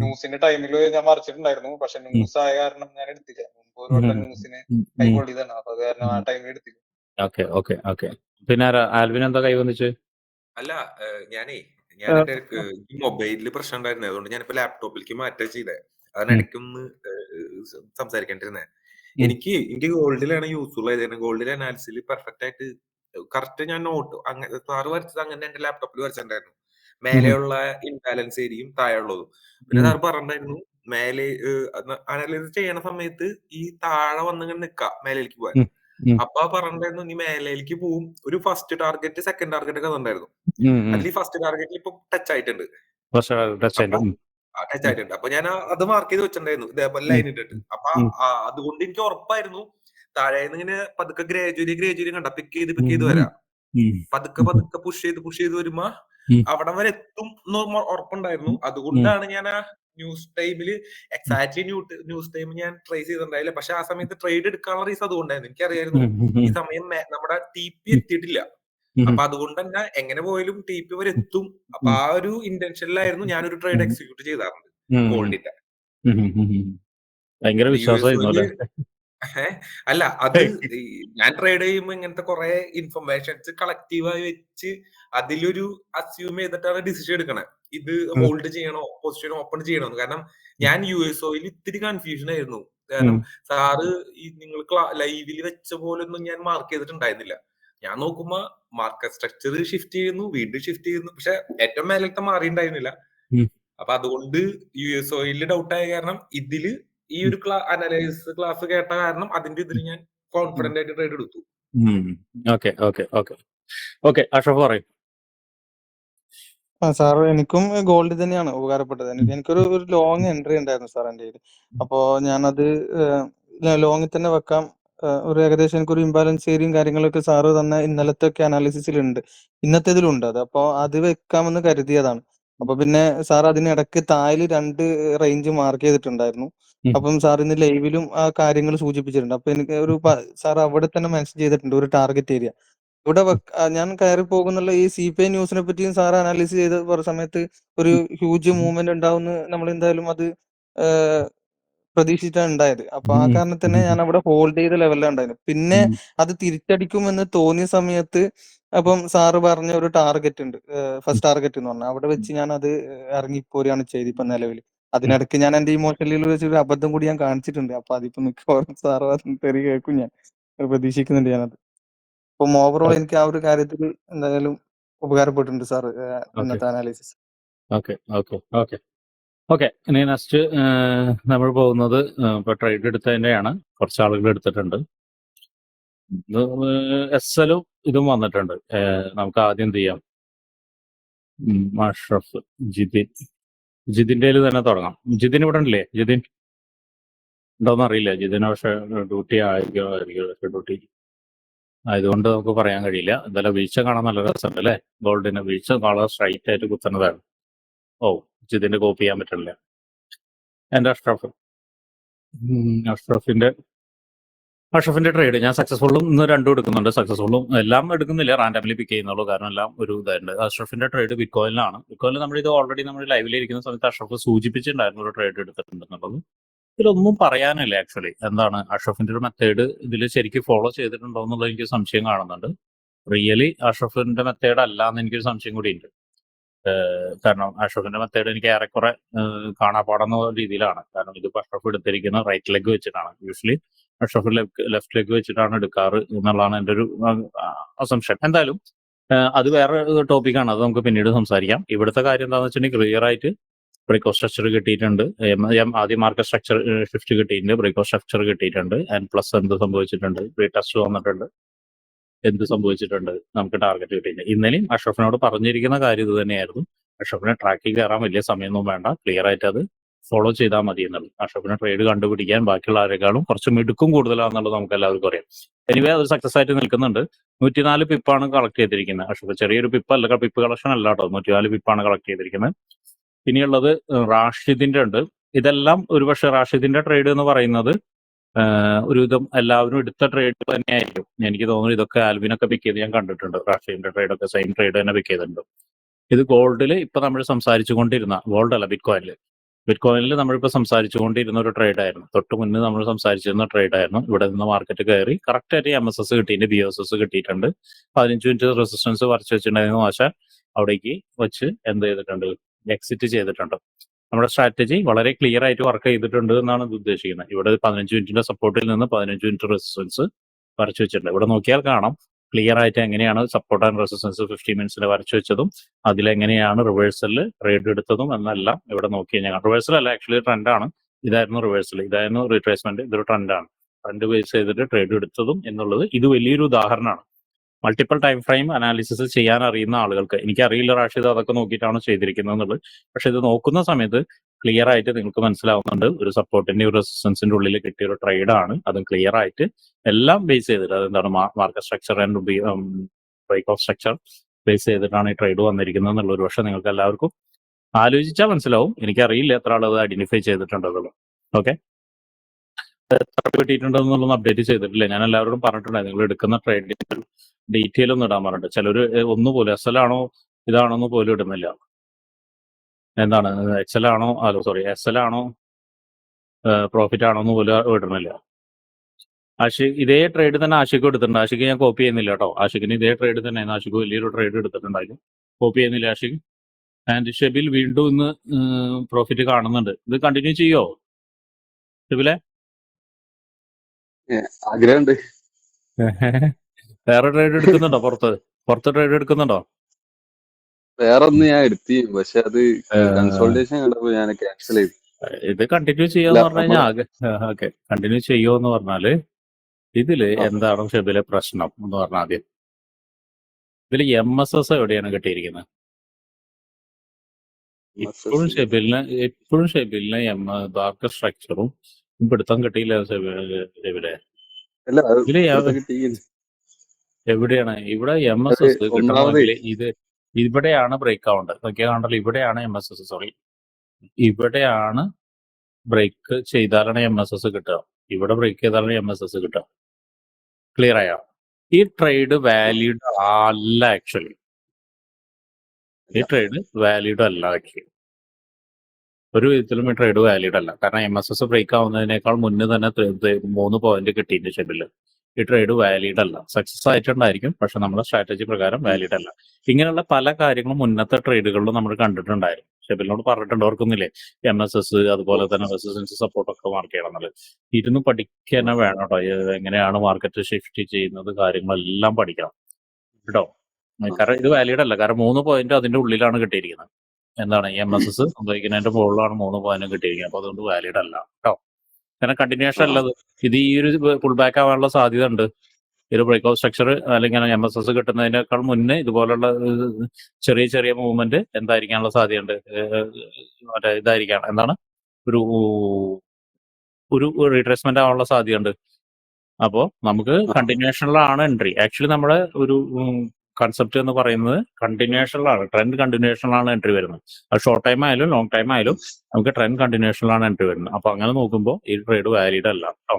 C: ന്യൂസിന്റെ ടൈമിൽ ഞാൻ മറിച്ചിട്ടുണ്ടായിരുന്നു. പക്ഷെ ന്യൂസ് ആയ കാരണം ഞാൻ എടുത്തില്ല. മുമ്പ് ഒരു വട്ടം ന്യൂസിന് കൈകൊള്ളിയതാണ് അപ്പൊ അത് കാരണം ആ ടൈമിൽ എടുത്തില്ല.
A: Okay okay okay. പിന്നെ ആൽവിൻ എന്താ കൈവന്നിച്ച്
E: അല്ല ഞാനേ ഞാൻ എന്റെ ഈ മൊബൈലിൽ പ്രശ്നം ഉണ്ടായിരുന്നു അതുകൊണ്ട് ഞാനിപ്പോ ലാപ്ടോപ്പിലേക്ക് മാറ്റാ ചെയ്തേ. അതാണ്
A: എനിക്കൊന്ന്
E: ഇടയ്ക്കൊന്ന് സംസാരിക്കേണ്ടിരുന്നേ. എനിക്ക് എനിക്ക് ഗോൾഡിലാണ് യൂസ്ഫുൾ ആയത്. ഗോൾഡിലെ അനാലിസിൽ പെർഫെക്റ്റ് ആയിട്ട് കറക്റ്റ് ഞാൻ നോട്ട് അങ്ങനെ സാറ് വരച്ചത് അങ്ങനെ എന്റെ ലാപ്ടോപ്പിൽ വരച്ചിട്ടുണ്ടായിരുന്നു. മേലെയുള്ള ഇംബാലൻസ് ഏരിയയും താഴെയുള്ളതും. പിന്നെ. സാർ പറഞ്ഞിട്ടുണ്ടായിരുന്നു മേലെ അനലൈസ് ചെയ്യണ സമയത്ത് ഈ താഴെ വന്നിങ്ങനെ നിക്കാം മേലേക്ക് പോകാൻ. അപ്പൊ പറഞ്ഞു നീ മേലേക്ക് പോവും. ഒരു ഫസ്റ്റ് ടാർഗറ്റ് സെക്കൻഡ് ടാർഗറ്റ് ഒക്കെ
A: തന്നായിരുന്നു.
E: അതിൽ ഫസ്റ്റ് ടാർഗറ്റ് ഇപ്പൊ ടച്ച് ആയിട്ടുണ്ട്.
A: ടച്ച്
E: ആയിട്ടുണ്ട്. അപ്പൊ ഞാൻ അത് മാർക്ക് ചെയ്ത് വെച്ചിട്ടുണ്ടായിരുന്നു ഇതേപോലെ. ലൈൻ ഇട്ടിട്ട്. അപ്പൊ. അതുകൊണ്ട് എനിക്ക് ഉറപ്പായിരുന്നു താഴെ ഇങ്ങനെ പതുക്കെ ഗ്രാജുവലി ഗ്രാജുവലി കണ്ട പിക്ക് ചെയ്ത് പിക്ക് ചെയ്ത് വരാം. പതുക്കെ പതുക്കെ പുഷ് ചെയ്ത് പുഷ് ചെയ്ത് വരുമ്പോ. അവിടെ വരെ എത്തും എന്ന് ഉറപ്പുണ്ടായിരുന്നു. അതുകൊണ്ടാണ് ഞാൻ ന്യൂസ് ടൈമിൽ എക്സാക്ട്ലി ന്യൂസ് ടൈം ഞാൻ ട്രേസ് ചെയ്തിട്ടുണ്ടായില്ല. പക്ഷെ ആ സമയത്ത് ട്രേഡ് എടുക്കാനുള്ള റീസ് അതുകൊണ്ടായിരുന്നു. എനിക്കറിയായിരുന്നു. ഈ സമയം നമ്മുടെ ടി പി എത്തിയിട്ടില്ല. അപ്പൊ അതുകൊണ്ട് തന്നെ എങ്ങനെ പോയാലും ടി പി വരെ എത്തും. അപ്പൊ ആ ഒരു ഇന്റൻഷനിലായിരുന്നു ഞാനൊരു ട്രേഡ് എക്സിക്യൂട്ട് ചെയ്താറുണ്ട്. ഗോൾഡിന്റെ.
A: ഭയങ്കര വിശ്വാസമായിരുന്നു അല്ലേ
E: അത് ഞാൻ ട്രേഡ് ചെയ്യുമ്പോൾ ഇങ്ങനത്തെ കുറെ ഇൻഫർമേഷൻസ് കളക്റ്റീവായി വെച്ച് അതിലൊരു അസ്യൂം ചെയ്തിട്ടാണ് ഡിസിഷൻ എടുക്കണേ. ഇത് ഹോൾഡ് ചെയ്യണോ പൊസിഷൻ ഓപ്പൺ ചെയ്യണോ കാരണം ഞാൻ യു എസ് ഒയിൽ ഇത്തിരി കൺഫ്യൂഷൻ ആയിരുന്നു. കാരണം. സാറ് ഈ നിങ്ങൾ ലൈവിൽ വെച്ച പോലൊന്നും ഞാൻ മാർക്ക് ചെയ്തിട്ടുണ്ടായിരുന്നില്ല. ഞാൻ നോക്കുമ്പോ മാർക്കറ്റ് സ്ട്രക്ചർ ഷിഫ്റ്റ് ചെയ്യുന്നു വീണ്ടും ഷിഫ്റ്റ് ചെയ്യുന്നു. പക്ഷെ ഏറ്റവും മേലത്തെ മാറിയിട്ടുണ്ടായിരുന്നില്ല
A: ഉണ്ടായിരുന്നില്ല.
E: അപ്പൊ അതുകൊണ്ട് യു എസ് ഒയിൽ ഡൗട്ട് ആയ കാരണം ഇതിൽ ഈ ഒരു അനലൈസ് ക്ലാസ് കേട്ട കാരണം അതിന്റെ ഇതിൽ ഞാൻ കോൺഫിഡന്റ് ആയിട്ട് ട്രേഡ് എടുത്തു.
A: Okay okay okay. Okay Ashaf പറയും.
B: ആ സാർ എനിക്കും ഗോൾഡ് തന്നെയാണ് ഉപകാരപ്പെട്ടത്. എനിക്ക് എനിക്കൊരു ഒരു ലോങ് എൻട്രി ഉണ്ടായിരുന്നു സാർ എന്റെ കയ്യിൽ അപ്പോ ഞാനത് ലോങ്ങിൽ തന്നെ വെക്കാം. ഒരു ഏകദേശം എനിക്കൊരു ഇംബാലൻസ് ഏരിയയും കാര്യങ്ങളൊക്കെ സാറ് തന്ന ഇന്നലത്തെ ഒക്കെ അനാലിസിസിലുണ്ട് ഇന്നത്തേതിലുണ്ട് അത്. അപ്പോ അത് വെക്കാമെന്ന് കരുതിയതാണ്. അപ്പൊ പിന്നെ സാർ അതിനിടക്ക് താഴെ രണ്ട് റേഞ്ച് മാർക്ക് ചെയ്തിട്ടുണ്ടായിരുന്നു. അപ്പം സാർ ഇന്ന് ലൈവിലും ആ കാര്യങ്ങൾ സൂചിപ്പിച്ചിട്ടുണ്ട്. അപ്പൊ എനിക്ക് ഒരു സാർ അവിടെ തന്നെ മെൻഷൻ ചെയ്തിട്ടുണ്ട് ഒരു ടാർഗറ്റ് ഏരിയ ഇവിടെ ഞാൻ കയറി പോകുന്നുള്ള ഈ സി പി ഐ ന്യൂസിനെ പറ്റിയും സാർ അനാലിസ് ചെയ്ത സമയത്ത് ഒരു ഹ്യൂജ് മൂവ്മെന്റ് ഉണ്ടാവുമെന്ന് നമ്മൾ എന്തായാലും അത് പ്രതീക്ഷിച്ചാണ് പ്രതീക്ഷിച്ചിട്ടാണ് ഉണ്ടായത്. അപ്പൊ ആ
A: കാരണത്തന്നെ
B: കാരണത്തിന് ഞാൻ അവിടെ ഹോൾഡ് ചെയ്ത ലെവലിലാണ് ഉണ്ടായിരുന്നു പിന്നെ. അത് തിരിച്ചടിക്കുമെന്ന് തോന്നിയ സമയത്ത് അപ്പം സാറ് പറഞ്ഞ ഒരു ടാർഗറ്റ് ഉണ്ട്. ഫസ്റ്റ് ടാർഗറ്റ് എന്ന് പറഞ്ഞാൽ അവിടെ വെച്ച് ഞാൻ അത് ഇറങ്ങിപ്പോരുകയാണ് ചെയ്ത് ഇപ്പൊ നിലവിൽ. അതിനിടയ്ക്ക് ഞാൻ എന്റെ ഇമോഷണലിൽ വെച്ച് ഒരു അബദ്ധം കൂടി ഞാൻ കാണിച്ചിട്ടുണ്ട്. അപ്പൊ അതിപ്പോ മിക്കവാറും സാറ് പറഞ്ഞ് തെറി കേൾക്കും ഞാൻ. പ്രതീക്ഷിക്കുന്നുണ്ട് ഞാനത്. അപ്പം ഓവറോൾ എനിക്ക് ആ ഒരു കാര്യത്തിൽ എന്തായാലും ഉപകാരപ്പെട്ടിട്ടുണ്ട് സാർ ഇന്നത്തെ analysis
A: okay okay okay. Okay ഇനി നെക്സ്റ്റ് നമ്മൾ പോകുന്നത് ഇപ്പൊ ട്രേഡ് എടുത്തതിന്റെയാണ് കുറച്ച് ആളുകൾ എടുത്തിട്ടുണ്ട്. എസ് എല്ലും ഇതും വന്നിട്ടുണ്ട്. നമുക്ക് ആദ്യം എന്ത് ചെയ്യാം. അഷ്റഫ് ജിതിൻ. ജിതിന്റെ തന്നെ തുടങ്ങാം. ജിതിൻ ഇവിടെ ഉണ്ടല്ലേ? ജിതിൻ? ഉണ്ടോന്ന് അറിയില്ല. ജിതിന് പക്ഷെ ഡ്യൂട്ടി ആയിരിക്കോ ആയിരിക്കും ഡ്യൂട്ടി ആയതുകൊണ്ട് നമുക്ക് പറയാൻ കഴിയില്ല. എന്തായാലും വീഴ്ച കാണാൻ നല്ല രസമുണ്ട് അല്ലേ? ഗോൾഡിന് വീഴ്ച വളരെ സ്ട്രൈറ്റ് ആയിട്ട് കുത്തുന്നതാണ്. ഓ ജിതിന്റെ കോപ്പി ചെയ്യാൻ പറ്റില്ല എന്റെ അഷ്റഫ്. ഉം, അഷ്റഫിന്റെ ട്രേഡ് ഞാൻ സക്സസ്ഫുള്ളും ഇന്ന് രണ്ടും എടുക്കുന്നുണ്ട്. സക്സസ്ഫുള്ളും എല്ലാം എടുക്കുന്നില്ല. റാൻഡംലി പിക്ക് ചെയ്യുന്നുള്ളൂ. കാരണം എല്ലാം ഒരു ഇതായിട്ടുണ്ട്. അഷറഫിന്റെ ട്രേഡ് ബിക്കോയിലാണ് ബിക്കോയിൽ നമ്മൾ ഇത് ഓൾറെഡി നമ്മൾ ലൈവിൽ ഇരിക്കുന്ന സമയത്ത് അഷഫ് സൂചിപ്പിച്ചിട്ടുണ്ടായിരുന്നു ഒരു ട്രേഡ് എടുത്തിട്ടുണ്ടെന്നുള്ളത്. ഇതിലൊന്നും പറയാനില്ല ആക്ച്വലി എന്താണ് അഷറഫിന്റെ ഒരു മെത്തേഡ് ഇതിൽ ശരിക്കും ഫോളോ ചെയ്തിട്ടുണ്ടോ എന്നുള്ളത് എനിക്ക് സംശയം കാണുന്നുണ്ട്. റിയലി അഷറഫിന്റെ മെത്തേഡ് അല്ല എന്ന് എനിക്കൊരു സംശയം കൂടി ഉണ്ട്. കാരണം അഷഫിന്റെ മെത്തേഡ് എനിക്ക് ഏറെക്കുറെ കാണാപ്പാടുന്ന രീതിയിലാണ്. കാരണം ഇത് അഷഫ് എടുത്തിരിക്കുന്ന റൈറ്റ് ലെഗ് വെച്ചിട്ടാണ് യൂഷ്വലി അഷ്റഫ് ലെഫ്റ്റ് ലെഗ് വെച്ചിട്ടാണ് എടുക്കാറ് എന്നുള്ളതാണ് എന്റെ ഒരു അസംഷൻ എന്തായാലും അത് വേറെ ടോപ്പിക്കാണ് അത് നമുക്ക് പിന്നീട് സംസാരിക്കാം. ഇവിടുത്തെ കാര്യം എന്താണെന്ന് വെച്ചിട്ടുണ്ടെങ്കിൽ ക്ലിയർ ആയിട്ട് ബ്രേക്ക് സ്ട്രക്ചർ കിട്ടിയിട്ടുണ്ട്. ആദ്യം മാർക്കറ്റ് സ്ട്രക്ചർ ഷിഫ്റ്റ് കിട്ടിയിട്ടുണ്ട്. ബ്രേക്ക് സ്ട്രക്ചർ കിട്ടിയിട്ടുണ്ട്. ആൻഡ് പ്ലസ് എന്ത് സംഭവിച്ചിട്ടുണ്ട്? പ്രീ ടെസ്റ്റ് വന്നിട്ടുണ്ട്. എന്ത് സംഭവിച്ചിട്ടുണ്ട്? നമുക്ക് ടാർഗറ്റ് കിട്ടിയിട്ടുണ്ട്. ഇന്നലെയും അഷ്റഫിനോട് പറഞ്ഞിരിക്കുന്ന കാര്യം ഇത് തന്നെയായിരുന്നു. അഷ്റഫിനെ ട്രാക്കിൽ കയറാൻ വലിയ സമയമൊന്നും വേണ്ട. ക്ലിയർ ആയിട്ട് അത് ഫോളോ ചെയ്താൽ മതി എന്നുള്ളത്. അഷ്റഫിനെ ട്രേഡ് കണ്ടുപിടിക്കാൻ ബാക്കിയുള്ള ആരെക്കാളും കുറച്ച് മിടുക്കും കൂടുതലാണെന്നുള്ളത് നമുക്ക് എല്ലാവർക്കും അറിയാം. എനിവേ അത് സക്സസ് ആയിട്ട് നിൽക്കുന്നുണ്ട്. നൂറ്റിനാല് പിപ്പാണ് കളക്ട് ചെയ്തിരിക്കുന്നത് അഷ്റഫ് ചെറിയൊരു പിപ്പ് അല്ല പിപ്പ് കളക്ഷൻ അല്ല കേട്ടോ. നൂറ്റിനാല് പിപ്പാണ് കളക്ട് ചെയ്തിരിക്കുന്നത് ഇനിയുള്ളത് റാഷിദിന്റെ ഉണ്ട്. ഇതെല്ലാം ഒരുപക്ഷെ റാഷിദിന്റെ ട്രേഡ് എന്ന് പറയുന്നത് ഒരുവിധം എല്ലാവരും എടുത്ത ട്രേഡ് തന്നെയായിരിക്കും. എനിക്ക് തോന്നുന്നു ഇതൊക്കെ ആൽബിനൊക്കെ പിക്ക് ചെയ്ത് ഞാൻ കണ്ടിട്ടുണ്ട്. റാഷിദിന്റെ ട്രേഡ് ഒക്കെ സെയിം ട്രേഡ് തന്നെ പിക്ക് ചെയ്തിട്ടുണ്ട്. ഇത് ഗോൾഡിൽ ഇപ്പൊ നമ്മൾ സംസാരിച്ചു കൊണ്ടിരുന്ന ഗോൾഡ് അല്ല ബിറ്റ് കോയിനിൽ ബിറ്റ് കോയിനിൽ നമ്മളിപ്പോൾ സംസാരിച്ചു കൊണ്ടിരുന്ന ഒരു ട്രേഡ് ആയിരുന്നു. തൊട്ട് മുന്നേ നമ്മൾ സംസാരിച്ചിരുന്ന ട്രേഡ് ആയിരുന്നു. ഇവിടെ നിന്ന് മാർക്കറ്റ് കയറി കറക്റ്റ് ആയിട്ട് എം എസ് എസ് കിട്ടിയിട്ടുണ്ട് ബി എസ് എസ് കിട്ടിയിട്ടുണ്ട്. പതിനഞ്ച് മിനിറ്റ് റെസിസ്റ്റൻസ് വരച്ച് വെച്ചിട്ടുണ്ടായിരുന്നു ആശ അവിടേക്ക് വെച്ച് എന്ത് ചെയ്തിട്ടുണ്ട്? എക്സിറ്റ് ചെയ്തിട്ടുണ്ട്. നമ്മുടെ സ്ട്രാറ്റജി വളരെ ക്ലിയർ ആയിട്ട് വർക്ക് ചെയ്തിട്ടുണ്ട് എന്നാണ് ഇത് ഉദ്ദേശിക്കുന്നത്. ഇവിടെ പതിനഞ്ച് മിനിറ്റിന്റെ സപ്പോർട്ടിൽ നിന്ന് പതിനഞ്ച് മിനിറ്റ് റെസിസ്റ്റൻസ് വരച്ചു വെച്ചിട്ടുണ്ട്. ഇവിടെ നോക്കിയാൽ കാണാം. ക്ലിയർ ആയിട്ട് എങ്ങനെയാണ് സപ്പോർട്ട് ആൻഡ് റെസിസ്റ്റൻസ് ഫിഫ്റ്റി മിനിറ്റ്സിൽ വരച്ചു വെച്ചതും അതിലെങ്ങനെയാണ് റിവേഴ്സലിൽ റേഡ് എടുത്തതും എന്നെല്ലാം ഇവിടെ നോക്കി കഴിഞ്ഞാൽ റിവേഴ്സൽ അല്ല ആക്ച്വലി ട്രെൻഡ് ആണ്. ഇതായിരുന്നു റിവേഴ്സൽ ഇതായിരുന്നു റീട്രേസ്മെന്റ് ഇതൊരു ട്രെൻഡാണ് ട്രെൻഡ് ബേസ് ചെയ്തിട്ട് ട്രേഡ് എടുത്തതും എന്നുള്ളത് ഇത് വലിയൊരു ഉദാഹരണമാണ്. മൾട്ടിപ്പിൾ ടൈം ഫ്രെയിം അനാലിസിസ് ചെയ്യാൻ അറിയുന്ന ആളുകൾക്ക് എനിക്ക് എനിക്കറിയില്ല റാഷിദ് അതൊക്കെ നോക്കിയിട്ടാണ് ചെയ്തിരിക്കുന്നത് എന്നുള്ളത് പക്ഷെ ഇത് നോക്കുന്ന സമയത്ത് ക്ലിയർ ആയിട്ട് നിങ്ങൾക്ക് മനസ്സിലാവുന്നുണ്ട് ഒരു സപ്പോർട്ടിന്റെ ഒരു റെസിസ്റ്റൻസിന്റെ ഉള്ളിൽ കിട്ടിയ ഒരു ട്രേഡ് ആണ് അതും ക്ലിയർ ആയിട്ട് എല്ലാം ബേസ് ചെയ്തിട്ട് അതെന്താണ് market structure and break of structure base ചെയ്തിട്ടാണ് ഈ ട്രേഡ് വന്നിരിക്കുന്നത് എന്നുള്ള ഒരു പക്ഷേ നിങ്ങൾക്ക് എല്ലാവർക്കും ആലോചിച്ചാൽ മനസ്സിലാവും എനിക്കറിയില്ല എത്ര ആൾ അത് ഐഡന്റിഫൈ ചെയ്തിട്ടുണ്ടെന്നുള്ളത്. ഓക്കെ എത്ര കിട്ടിയിട്ടുണ്ടെന്നുള്ളത് അപ്ഡേറ്റ് ചെയ്തിട്ടില്ല. ഞാൻ എല്ലാവരോടും പറഞ്ഞിട്ടുണ്ടായിരുന്നു നിങ്ങൾ എടുക്കുന്ന ട്രേഡിന്റെ ഡീറ്റെയിൽ ഒന്നും ഇടാൻ പറഞ്ഞിട്ട്. ചിലർ ഒന്നുപോലും എസ് എൽ ആണോ ഇതാണോന്ന് പോലും ഇടുന്നില്ല. എന്താണ് എക്സൽ ആണോ അല്ല സോറി എസ് എൽ ആണോ പ്രോഫിറ്റ് ആണോ എന്ന് പോലും ഇടുന്നില്ല. ആഷിഖ് ഇതേ ട്രേഡ് തന്നെ ആഷിഖ് എടുത്തിട്ടുണ്ട്. ആഷിഖ് ഞാൻ കോപ്പി ചെയ്യുന്നില്ല കേട്ടോ. ആഷിഖിന് ഇതേ ട്രേഡ് തന്നെ ആഷിഖ് വലിയൊരു ട്രേഡ് എടുത്തിട്ടുണ്ടായിരുന്നു കോപ്പി ചെയ്യുന്നില്ല ആഷിഖ് ആൻഡ് ഷെബിൽ വീണ്ടും ഇന്ന് പ്രോഫിറ്റ് കാണുന്നുണ്ട്. ഇത് കണ്ടിന്യൂ ചെയ്യോ? ഷെബിലെ?
G: ആഗ്രഹമുണ്ട്
A: വേറെ ട്രേഡ് എടുക്കുന്നുണ്ടോ പുറത്ത്? പുറത്ത് ട്രേഡ് എടുക്കുന്നുണ്ടോ?
G: വേറെ ഒന്ന് ഞാൻ എടുത്തി പക്ഷെ അത് കൺസോൾട്ടേഷൻ കണ്ടപ്പോ ഞാൻ ക്യാൻസൽ ചെയ്തു.
A: ഇത് കണ്ടിന്യൂ ചെയ്യാന്ന് പറഞ്ഞു കഴിഞ്ഞാൽ ഓക്കെ കണ്ടിന്യൂ ചെയ്യുമെന്ന് പറഞ്ഞാൽ
G: ഇതിൽ
A: എന്താണ് ഷെബിലെ പ്രശ്നം എന്ന് പറഞ്ഞാൽ ആദ്യം. ഇതിൽ എം എസ് എസ് എവിടെയാണ് കിട്ടിയിരിക്കുന്നത് ഇപ്പോഴും ഷെബിലിന് എപ്പോഴും ഷെബിലിന് എം ബാക്കി സ്ട്രക്ചറും പിടുത്തം കിട്ടിയില്ല
G: കിട്ടിയില്ല.
A: എവിടെയാണ്? ഇവിടെ എം എസ് എസ് കിട്ടണമെങ്കിൽ ഇത് ഇവിടെയാണ് ബ്രേക്ക് ആവേണ്ടത് നോക്കിയാൽ കണ്ടല്ലോ ഇവിടെയാണ് എം എസ് എസ് സോറി ഇവിടെയാണ് ബ്രേക്ക് ചെയ്താലാണ് എം എസ് എസ് കിട്ടുക. ഇവിടെ ബ്രേക്ക് ചെയ്താലാണ് എം എസ് എസ് കിട്ടുക. ക്ലിയർ ആയോ? ഈ ട്രേഡ് വാലിഡ് അല്ല ആക്ച്വലി ഈ ട്രേഡ് വാലിഡ് അല്ല ആക്ച്വലി ഒരു വിധത്തിലും ഈ ട്രേഡ് വാലിഡ് അല്ല. കാരണം എം എസ് എസ് ബ്രേക്ക് ആവുന്നതിനേക്കാൾ മുന്നേ തന്നെ മൂന്ന് പോയിന്റ് കിട്ടിയിട്ടുണ്ട് ഷെഡിൽ ഈ ട്രേഡ് വാലിഡ് അല്ല. സക്സസ് ആയിട്ടുണ്ടായിരിക്കും പക്ഷെ നമ്മുടെ സ്ട്രാറ്റജി പ്രകാരം വാലിഡ് അല്ല. ഇങ്ങനെയുള്ള പല കാര്യങ്ങളും മുന്നത്തെ ട്രേഡുകളിലും നമ്മൾ കണ്ടിട്ടുണ്ടായിരുന്നു. ഷെബിലിനോട് പറഞ്ഞിട്ടുണ്ട് ഓർക്കുന്നില്ലേ? എം എസ് എസ് അതുപോലെ തന്നെ റെസിസ്റ്റൻസ് സപ്പോർട്ട് ഒക്കെ മാർക്ക് ചെയ്യണം എന്നുള്ളത്. ഇരുന്ന് പഠിക്കുക വേണം കേട്ടോ എങ്ങനെയാണ് മാർക്കറ്റ് ഷിഫ്റ്റ് ചെയ്യുന്നത് കാര്യങ്ങളെല്ലാം പഠിക്കണം. കേട്ടോ കാരണം ഇത് വാലിഡ് അല്ല. കാരണം മൂന്ന് പോയിന്റ് അതിന്റെ ഉള്ളിലാണ് കിട്ടിയിരിക്കുന്നത്. എന്താണ് എം എസ് എസ് സംഭവിക്കുന്നതിന്റെ മുകളിലാണ് മൂന്ന് പോയിന്റ് കിട്ടിയിരിക്കുന്നത്. അപ്പൊ അതുകൊണ്ട് വാലിഡ് അല്ല കേട്ടോ കാരണം കണ്ടിന്യൂഷൻ അല്ലത്. ഇത് ഈ ഒരു പുൾ ബാക്ക് ആവാനുള്ള സാധ്യത ഉണ്ട് ഒരു ബ്രേക്ക് ഔട്ട് സ്ട്രക്ചർ അല്ലെങ്കിൽ എം എസ് എസ് കിട്ടുന്നതിനേക്കാൾ മുന്നേ ഇതുപോലുള്ള ചെറിയ ചെറിയ മൂവ്മെന്റ് എന്തായിരിക്കാനുള്ള സാധ്യതയുണ്ട്. മറ്റേ ഇതായിരിക്കാം. എന്താണ്? ഒരു ഒരു റീട്രേസ്മെന്റ് ആവാനുള്ള സാധ്യതയുണ്ട്. അപ്പോ നമുക്ക് കണ്ടിന്യൂഷനിലാണ് എൻട്രി ആക്ച്വലി നമ്മുടെ ഒരു കൺസെപ്റ്റ് എന്ന് പറയുന്നത് കണ്ടിന്യൂഷനിലാണ് ട്രെൻഡ് കണ്ടിന്യൂഷനിലാണ് എൻട്രി വരുന്നത്. അത് ഷോർട്ട് ടൈം ആയാലും ലോങ് ടൈം ആയാലും നമുക്ക് ട്രെൻഡ് കണ്ടിന്യൂഷനിലാണ് എൻട്രി വരുന്നത്. അപ്പൊ അങ്ങനെ നോക്കുമ്പോൾ ഈ ട്രേഡ് വാലിഡ് അല്ല കേട്ടോ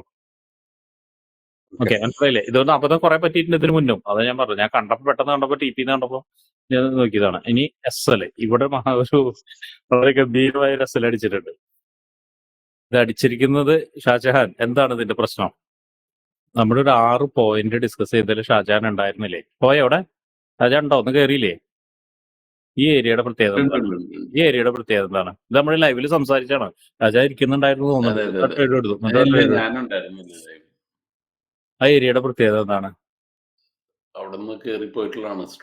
A: ഓക്കെ മനസ്സിലായില്ലേ? ഇതൊന്നും അബദ്ധം കുറെ പറ്റിയിട്ടുണ്ട് ഇതിന് മുന്നും. അതാ ഞാൻ പറഞ്ഞു ഞാൻ കണ്ടപ്പോ പെട്ടെന്ന് കണ്ടപ്പോ ടി പി കണ്ടപ്പോ ഞാൻ നോക്കിയതാണ്. ഇനി എസ് എൽ ഇവിടെ ഒരു വളരെ ഗംഭീരമായ ഒരു എസ് എൽ അടിച്ചിട്ടുണ്ട്. ഇത് അടിച്ചിരിക്കുന്നത് ഷാജഹാൻ. എന്താണ് ഇതിന്റെ പ്രശ്നം? നമ്മുടെ ഒരു ആറ് പോയിന്റ് ഡിസ്കസ് ചെയ്തതിൽ ഷാജഹാൻ ഉണ്ടായിരുന്നില്ലേ? പോയ അവിടെ? ഉണ്ടോ ഒന്ന് കയറിയില്ലേ ഈ ഏരിയയുടെ പ്രത്യേകത ഈ ഏരിയയുടെ പ്രത്യേകത എന്താണ്? ഇത് നമ്മൾ ലൈവിൽ സംസാരിച്ചാണ്? ഷാജഹാൻ ഇരിക്കുന്നുണ്ടായിരുന്നു തോന്നുന്നു. ആ ഏരിയയുടെ പ്രത്യേകത എന്താണ്?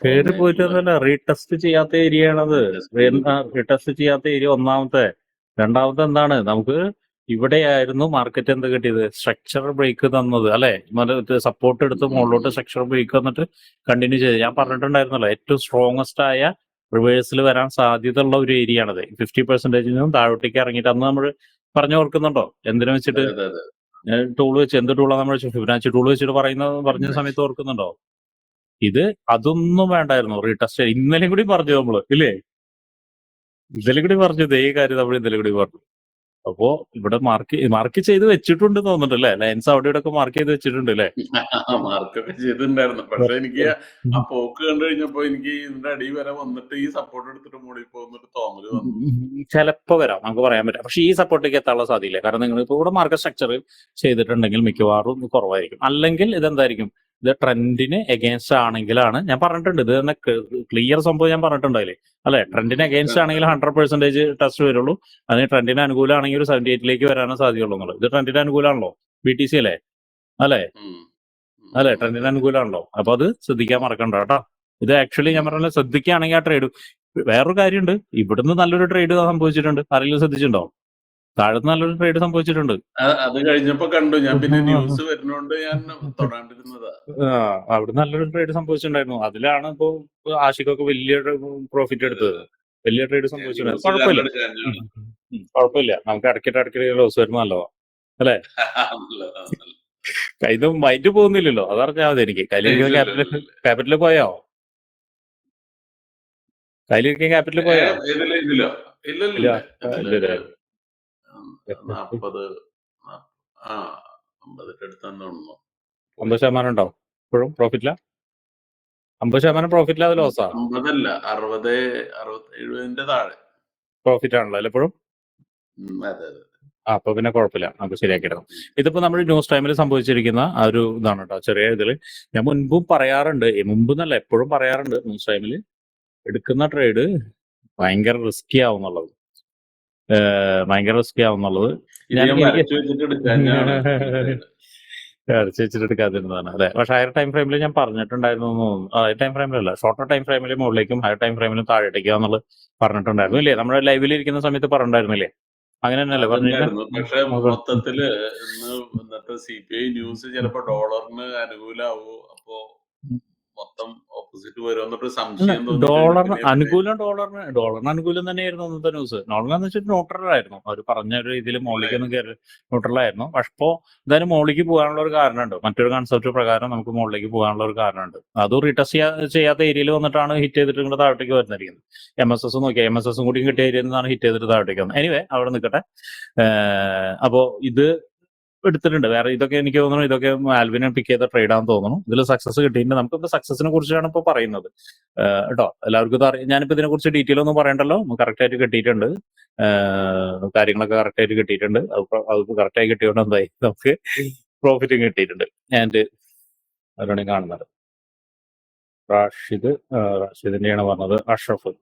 A: കേറി പോയിട്ടൊന്നുമല്ല റീടെസ്റ്റ് ചെയ്യാത്ത ഏരിയ ആണത് റീടെസ്റ്റ് ചെയ്യാത്ത ഏരിയ ഒന്നാമത്തെ. രണ്ടാമത്തെ എന്താണ്? നമുക്ക് ഇവിടെയായിരുന്നു മാർക്കറ്റ് എന്ത് കിട്ടിയത്? സ്ട്രക്ചർ ബ്രേക്ക് തന്നത് അല്ലെ? സപ്പോർട്ട് എടുത്ത് മുകളിലോട്ട് സ്ട്രക്ചർ ബ്രേക്ക് തന്നിട്ട് കണ്ടിന്യൂ ചെയ്ത്. ഞാൻ പറഞ്ഞിട്ടുണ്ടായിരുന്നല്ലോ ഏറ്റവും സ്ട്രോങ്ങസ്റ്റ് ആയ റിവേഴ്സിൽ വരാൻ സാധ്യതയുള്ള ഒരു ഏരിയ ആണത്. ഫിഫ്റ്റി പെർസെന്റേജിൽ നിന്നും താഴോട്ടേക്ക് ഇറങ്ങിയിട്ട് അന്ന് നമ്മൾ പറഞ്ഞു ഓർക്കുന്നുണ്ടോ? എന്തിനു വെച്ചിട്ട്? ടൂൾ വെച്ച് എന്ത് ടൂളാണ് നമ്മൾ ഫിബനാച്ചി ടൂൾ വെച്ചിട്ട് പറയുന്ന പറഞ്ഞ സമയത്ത് ഓർക്കുന്നുണ്ടോ? ഇത് അതൊന്നും വേണ്ടായിരുന്നു. റീടെസ്റ്റ് ഇന്നലെ കൂടി പറഞ്ഞു നമ്മൾ ഇല്ലേ? ഇന്നലെ കൂടി പറഞ്ഞു ഇതേ. കാര്യം? നമ്മൾ ഇന്നലെ കൂടി പറഞ്ഞു. അപ്പോ ഇവിടെ മാർക്ക് മാർക്ക് ചെയ്ത് വെച്ചിട്ടുണ്ട് തോന്നുന്നുണ്ട് അല്ലെ ലൈൻസ് അവിടെ ഇവിടെ ഒക്കെ മാർക്ക് ചെയ്ത് വെച്ചിട്ടുണ്ട് അല്ലെ?
H: മാർക്കൊക്കെ ചെയ്തിട്ടുണ്ടായിരുന്നു. പക്ഷെ എനിക്ക് ആ പോക്ക് കണ്ടു കഴിഞ്ഞപ്പോ എനിക്ക് ഇതിന്റെ അടി വരെ വന്നിട്ട് ഈ സപ്പോർട്ട് എടുത്തിട്ട് മുകളിൽ പോകുന്നിട്ട് തോന്നൽ വന്നു.
A: ചിലപ്പോ വരാം നമുക്ക് പറയാൻ പറ്റാം പക്ഷെ ഈ സപ്പോർട്ടിലേക്ക് എത്താനുള്ള സാധ്യതയില്ല. കാരണം നിങ്ങൾ ഇപ്പൊ ഇവിടെ മാർക്ക് സ്ട്രക്ചർ ചെയ്തിട്ടുണ്ടെങ്കിൽ മിക്കവാറും കുറവായിരിക്കും. അല്ലെങ്കിൽ ഇതെന്തായിരിക്കും? ഇത് ട്രെൻഡിന് എഗേൻസ്റ്റ് ആണെങ്കിലാണ്. ഞാൻ പറഞ്ഞിട്ടുണ്ട് ഇത് തന്നെ ക്ലിയർ സംഭവം ഞാൻ പറഞ്ഞിട്ടുണ്ടായില്ലേ അല്ലെ? ട്രെൻഡിന് എഗേൻസ്റ്റ് ആണെങ്കിൽ ഹൺഡ്രഡ് പെർസെന്റേജ് ടെസ്റ്റ് വരുള്ളൂ. അതിന് ട്രെൻഡിന് അനുകൂലമാണെങ്കിൽ ഒരു സെവന്റി എയ്റ്റിലേക്ക് വരാനേ സാധ്യതയുള്ളൂ എന്നുള്ളത്. ഇത് ട്രെൻഡിന് അനുകൂലമാണല്ലോ ബി ടി സി അല്ലേ? അല്ലെ. അല്ലെ? ട്രെൻഡിന് അനുകൂലമാണല്ലോ അപ്പൊ അത് ശ്രദ്ധിക്കാൻ മറക്കണ്ട കേട്ടോ. ഇത് ആക്ച്വലി ഞാൻ പറഞ്ഞ ശ്രദ്ധിക്കുകയാണെങ്കിൽ ആ ട്രേഡ് വേറൊരു കാര്യമുണ്ട്. ഇവിടുന്ന് നല്ലൊരു ട്രേഡ് സംഭവിച്ചിട്ടുണ്ട്. ആരെങ്കിലും ശ്രദ്ധിച്ചിട്ടുണ്ടോ? താഴത്ത് നല്ലൊരു ട്രേഡ് സംഭവിച്ചിട്ടുണ്ട്.
H: അത് കഴിഞ്ഞപ്പോ കണ്ടു. ഞാൻ പിന്നെ ന്യൂസ് വരുന്നോണ്ട് ഞാൻ തൊടാണ്ടിരുന്നതാ.
A: ആ, അവിടെ നല്ലൊരു ട്രേഡ് സംഭവിച്ചിട്ടുണ്ടായിരുന്നു. അതിലാണ് ഇപ്പോ ആഷിഖൊക്കെ വലിയ പ്രോഫിറ്റ് എടുത്തത്. വലിയ ട്രേഡ് സംഭവിച്ചിട്ടുണ്ട്. കുഴപ്പമില്ല. നമുക്ക് ഇടയ്ക്കിട്ട് ഇടയ്ക്കിട്ട് ലോസ് വരുന്ന നല്ലതാ.
H: നല്ല- നല്ല.
A: ഇത് മൈൻഡ് പോകുന്നില്ലല്ലോ. അതറിഞ്ഞാൽ മതി എനിക്ക് കയ്യിലിരിക്കുന്ന ക്യാപിറ്റൽ ക്യാപിറ്റലിൽ പോയോ? കയ്യിലിരിക്കുന്ന
H: ക്യാപിറ്റലിൽ
A: പോയോ?
H: ഇല്ല ഇല്ല. ഇല്ല
A: ഇല്ല.
H: ഇല്ല.
A: ഇല്ല, ഇല്ല.
H: ഇതിൽ നാപ്പത് നാ- ആ അമ്പതിന്റെ അടുത്താന്ന് തോന്നുന്നു
A: അമ്പത് ശതമാനം ഉണ്ടാവും ഇപ്പോഴും പ്രോഫിറ്റില്ല അമ്പത് ശതമാനം പ്രോഫിറ്റില്ല അത് ലോസാ
H: അമ്പതല്ല അറുപത് അറുപത് എഴുപതിന്റെ താഴെ.
A: പ്രോഫിറ്റ് ആണല്ലോ അല്ലേ
H: എപ്പോഴും അതെ അതെ
A: ആ അപ്പൊ പിന്നെ കുഴപ്പമില്ല. നമുക്ക് ശരിയാക്കിയിടണം ഇതിപ്പോ നമ്മൾ ന്യൂസ് ടൈമിൽ സംഭവിച്ചിരിക്കുന്ന ആ ഒരു ഇതാണ് കേട്ടോ ചെറിയ ഇതിൽ ഞാൻ മുൻപും പറയാറുണ്ട് മുമ്പ് എന്നല്ല എപ്പോഴും പറയാറുണ്ട് ന്യൂസ് ടൈമിൽ എടുക്കുന്ന ട്രേഡ് ഭയങ്കര റിസ്കി ആവുന്നുള്ളത് ഏഹ് ഭയങ്കര റിസ്ക് ആവുന്നുള്ളത്. അരച്ച് വെച്ചിട്ട് എടുക്കാതിരുന്നതാണ് അതെ. പക്ഷെ ഹയർ ടൈം ഫ്രെയിമിൽ ഞാൻ പറഞ്ഞിട്ടുണ്ടായിരുന്നു തോന്നുന്നു. ഹയർ ടൈം ഫ്രെയിമിലല്ല ഷോർട്ടർ ടൈം ഫ്രെയിമിൽ മുകളിലേക്കും ഹയർ ടൈം ഫ്രെയിമിലും താഴേക്കും എന്നുള്ളത് പറഞ്ഞിട്ടുണ്ടായിരുന്നു. ഇല്ലേ? നമ്മുടെ ലൈവിൽ ഇരിക്കുന്ന സമയത്ത് പറഞ്ഞിട്ടുണ്ടായിരുന്നില്ലേ? അങ്ങനെ തന്നെയല്ലേ
H: പറഞ്ഞിരുന്നു? പക്ഷെ മൊത്തത്തിൽ ഇന്ന് ഇന്നത്തെ സി പി ഐ ന്യൂസ് ചിലപ്പോ ഡോളറിന് അനുകൂലാവോ? അപ്പോ മൊത്തം ഓപ്പോസിറ്റ് വരും എന്നൊരു സംശയം ഡോളർ
A: ഡോളറിന് അനുകൂലം ഡോളറിന് ഡോളറിന് അനുകൂലം തന്നെയായിരുന്നു അന്നത്തെ ന്യൂസ് എന്ന് വെച്ചിട്ട് ന്യൂട്രൽ ആയിരുന്നു. അവർ പറഞ്ഞ ഒരു ഇതിൽ മോളിക്ക് കയറി ന്യൂട്രൽ ആയിരുന്നു. പക്ഷെ ഇപ്പോ എന്തായാലും മോളിലേക്ക് പോകാനുള്ള ഒരു കാരണമുണ്ട്. മറ്റൊരു കൺസെപ്റ്റ് പ്രകാരം നമുക്ക് മോളിലേക്ക് പോകാനുള്ള ഒരു കാരണമുണ്ട്. അത് റീടെസ്റ്റ് ചെയ്യാ ചെയ്യാത്ത ഏരിയയിൽ വന്നിട്ടാണ് ഹിറ്റ് ചെയ്തിട്ട് ഇങ്ങോട്ട് താഴോട്ടേക്ക് വരുന്നിരിക്കുന്നത്. എം എസ് എസ് നോക്കിയാൽ എം എസ് എസും കൂടി കിട്ടിയ ഏരിയയിൽ നിന്നാണ് ഹിറ്റ് ചെയ്തിട്ട് താഴോട്ടേക്ക് വന്നത്. എനിവേ അവിടെ നിൽക്കട്ടെ. അപ്പോ ഇത് എടുത്തിട്ടുണ്ട്. വേറെ ഇതൊക്കെ എനിക്ക് തോന്നുന്നു ഇതൊക്കെ ആൽവിനെ പിക്ക് ചെയ്ത ട്രേഡ് ആണെന്ന് തോന്നുന്നു. ഇതിൽ സക്സസ് കിട്ടിയിട്ടുണ്ട്. നമുക്ക് ഇപ്പൊ സക്സസിനെ കുറിച്ചാണ് ഇപ്പൊ പറയുന്നത്. കേട്ടോ എല്ലാവർക്കും ഇത് അറിയാം. ഞാനിപ്പോ ഇതിനെ കുറിച്ച് ഡീറ്റെയിൽ ഒന്നും പറയണ്ടല്ലോ. കറക്റ്റ് ആയിട്ട് കിട്ടിയിട്ടുണ്ട്. കാര്യങ്ങളൊക്കെ കറക്റ്റ് ആയിട്ട് കിട്ടിയിട്ടുണ്ട്. അത് പ്ര- അത് കറക്റ്റ് ആയിട്ട് കിട്ടിയോണ്ട് എന്തായി? നമുക്ക് പ്രോഫിറ്റും കിട്ടിയിട്ടുണ്ട്. ആൻഡ് അവരാണ് കാണുന്നത്? റാഷിദ്. റാഷിദിന്റെയാണ് പറഞ്ഞത്. അഷ്റഫ്.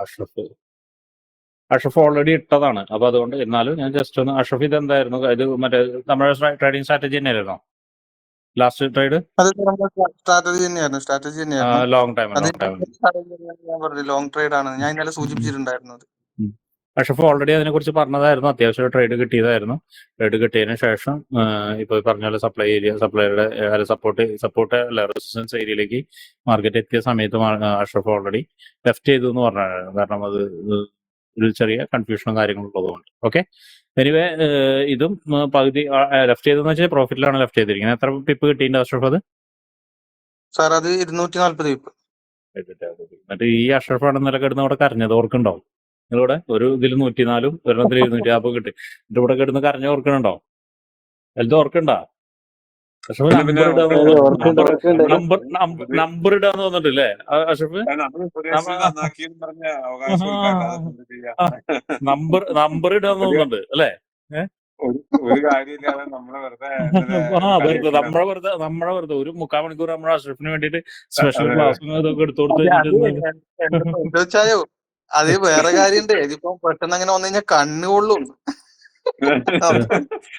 A: അഷ്റഫ്. അഷ്റഫ് ഓൾറെഡി ഇട്ടതാണ്. അപ്പൊ അതുകൊണ്ട് എന്നാലും ഞാൻ ജസ്റ്റ് ഒന്ന് അഷഫ് ഇത് എന്തായിരുന്നു ഇത് മറ്റേ നമ്മുടെ ട്രേഡിംഗ് സ്ട്രാറ്റജി തന്നെയായിരുന്നോ ലാസ്റ്റ് ട്രേഡ്
B: സ്ട്രാറ്റജി തന്നെയായിരുന്നു. സ്ട്രാറ്റജി തന്നെയായിരുന്നു.
A: ലോങ് ടൈം ലോങ്
B: ട്രേഡ് ആണ്. ഞാൻ ഇന്നലെ സൂചിപ്പിച്ചിട്ടുണ്ടായിരുന്നു
A: അഷഫ് ഓൾറെഡി അതിനെ കുറിച്ച് പറഞ്ഞതായിരുന്നു. അത്യാവശ്യം ട്രേഡ് കിട്ടിയതായിരുന്നു. ട്രേഡ് കിട്ടിയതിനു ശേഷം ഇപ്പൊ പറഞ്ഞ പോലെ സപ്ലൈ ഏരിയ സപ്ലൈയുടെ സപ്പോർട്ട് സപ്പോർട്ട് അല്ല റെസിസ്റ്റൻസ് ഏരിയയിലേക്ക് മാർക്കറ്റ് എത്തിയ സമയത്ത് അഷഫ് ഓൾറെഡി ലെഫ്റ്റ് ചെയ്തു എന്ന് പറഞ്ഞായിരുന്നു. കാരണം അത് ഒരു ചെറിയ കൺഫ്യൂഷനും കാര്യങ്ങളും ഉള്ളതുകൊണ്ട് ഓക്കെ എനിവേ ഇതും പകുതി ലെഫ്റ്റ് ചെയ്തെന്ന് വെച്ചാൽ പ്രോഫിറ്റിലാണ് ലെഫ്റ്റ് ചെയ്തിരിക്കുന്നത്. എത്ര പിപ്പ് കിട്ടിയിട്ടുണ്ട് അഷ്റഫ് അത്?
B: സാർ അത് ഇരുന്നൂറ്റി നാല്പത് പിപ്പ്
A: എന്നിട്ട് ഈ അഷ്റഫാണ് ഇന്നലെ കിടന്ന് അവിടെ കരഞ്ഞത് ഓർക്കുണ്ടാവും നിങ്ങളിവിടെ ഒരു ഇതിൽ നൂറ്റിനാലും ഒരെണ്ണത്തിൽ ഇരുന്നൂറ്റി നാൽപ്പത് കിട്ടി. എന്നിട്ട് ഇവിടെ കിടന്ന് കരഞ്ഞ ഓർക്കണുണ്ടോ വലുത് ഓർക്കണ്ട?
C: പിന്നെ
A: നമ്പർ. നമ്പർ ഇടാന്ന് തോന്നിട്ടില്ലേ
C: അഷഫ്?
A: നമ്പർ നമ്പർ ഇടാന്ന് തോന്നുന്നുണ്ട് അല്ലേ?
C: ഒരു കാര്യമില്ലാതെ നമ്മളെ വെറുതെ
A: നമ്മളെ വെറുതെ നമ്മളെ വെറുതെ ഒരു മുക്കാൽ മണിക്കൂർ നമ്മളെ അഷറഫിന് വേണ്ടിട്ട് സ്പെഷ്യൽ ക്ലാസ് ഇതൊക്കെ എടുത്തു കൊടുത്ത്
B: അത് വേറെ കാര്യണ്ട് ഇതിപ്പോ പെട്ടെന്ന് അങ്ങനെ വന്നു കഴിഞ്ഞാൽ കണ്ണ് കൊള്ളും.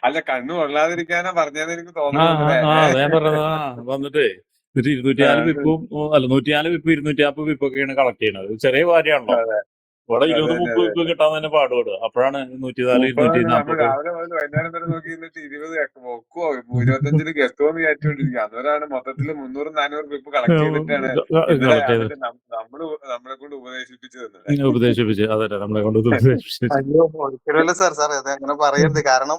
I: അല്ല കണ്ണു കൊള്ളാതിരിക്കാനാ പറഞ്ഞതെന്ന് എനിക്ക് തോന്നുന്നു
A: വന്നിട്ടേ ആ, അതാ ഞാൻ പറഞ്ഞത്. ആ വന്നിട്ട് ഒരു ഇരുന്നൂറ്റിനാല് വിപ്പും ഓ, അല്ല നൂറ്റിനാല് വിപ്പ് ഇരുന്നൂറ്റി നാൽപ്പത് വിപ്പൊക്കെയാണ് കളക്ട് ചെയ്യണത്. ചെറിയ കാര്യമാണല്ലോ. ഇവിടെ ഇരുപത് മുപ്പത് കിട്ടാൻ തന്നെ പാടുപെടുക അപ്പോഴാണ് നൂറ്റിനാല് ഇരുന്നൂറ്റി
I: നമ്മൾ
A: നാൽപ്പത്.
I: രാവിലെ മുതൽ വൈകുന്നേരം വരെ നോക്കി നിന്നിട്ട് ഇരുപത് വെക്കുവോ ഇരുപത്തഞ്ചിൽ എന്ന് വിചാരിച്ചോണ്ടിരിക്കുക അതുവരാണ് മൊത്തത്തിൽ മുന്നൂറ് നാനൂറ് പിപ്പ് കളക്ട് ചെയ്തിട്ടാണ് നമ്മൾ നമ്മളെ കൊണ്ട് ഉപദേശിപ്പിച്ചു തന്നത്
A: ഉപദേശിപ്പിച്ച് അതെ നമ്മളെ കൊണ്ട് ഉപദേശിപ്പിച്ച്.
B: സാർ സാർ അത് അങ്ങനെ പറയരുത്. കാരണം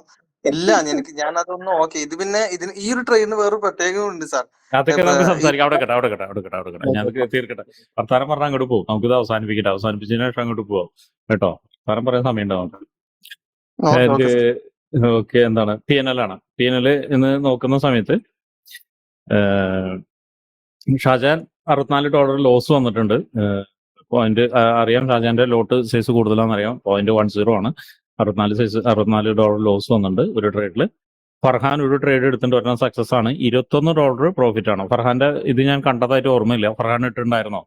B: ഇല്ല എനിക്ക് ഞാൻ അതൊന്നും ഓക്കെ ഇത് പിന്നെ ഇതിന് ഈ ഒരു ട്രെയിനിന് വേറെ പ്രത്യേകത ഉണ്ട് സാർ.
A: അതൊക്കെ നമുക്ക് സംസാരിക്കാം. അവിടെ കേട്ടെ അവിടെ കേട്ടെ അവിടെ കേട്ടെ അവിടെ കേട്ടെ. ഞാൻ അതൊക്കെ തീർക്കട്ടെ. വർത്താനം പറഞ്ഞാൽ അങ്ങോട്ട് പോകും ഇത് അവസാനിപ്പിക്കട്ടെ. അവസാനിപ്പിച്ചതിന് ശേഷം അങ്ങോട്ട് പോവാം. കേട്ടോ? വർത്താനം പറയാൻ സമയം ഉണ്ടാവും
B: ഓക്കെ ഓക്കെ
A: എന്താണ്? പി എൻ എൽ ആണ്. പി എൻ എൽ എന്ന് നോക്കുന്ന സമയത്ത് ഷാജാൻ അറുപത്തിനാല് ഡോളർ ലോസ് വന്നിട്ടുണ്ട്. പോയിന്റ് അറിയാം ഷാജാന്റെ ലോട്ട് സൈസ് കൂടുതലാണെന്ന് അറിയാം പോയിന്റ് വൺ സീറോ ആണ്. അറുപത്തിനാല് സൈസ് അറുപത്തിനാല് ഡോളർ ലോസ് വന്നിട്ടുണ്ട് ഒരു ട്രേഡിൽ ഫർഹാൻ ഒരു ട്രേഡ് എടുത്തിട്ട് ഒരെണ്ണം സക്സസ് ആണ്. ഇരുപത്തൊന്ന് ഡോളർ പ്രോഫിറ്റ് ആണ്. ഫർഹാന്റെ ഇത് ഞാൻ കണ്ടതായിട്ട് ഓർമ്മയില്ല. ഫർഹാൻ ഇട്ടിട്ടുണ്ടായിരുന്നോ?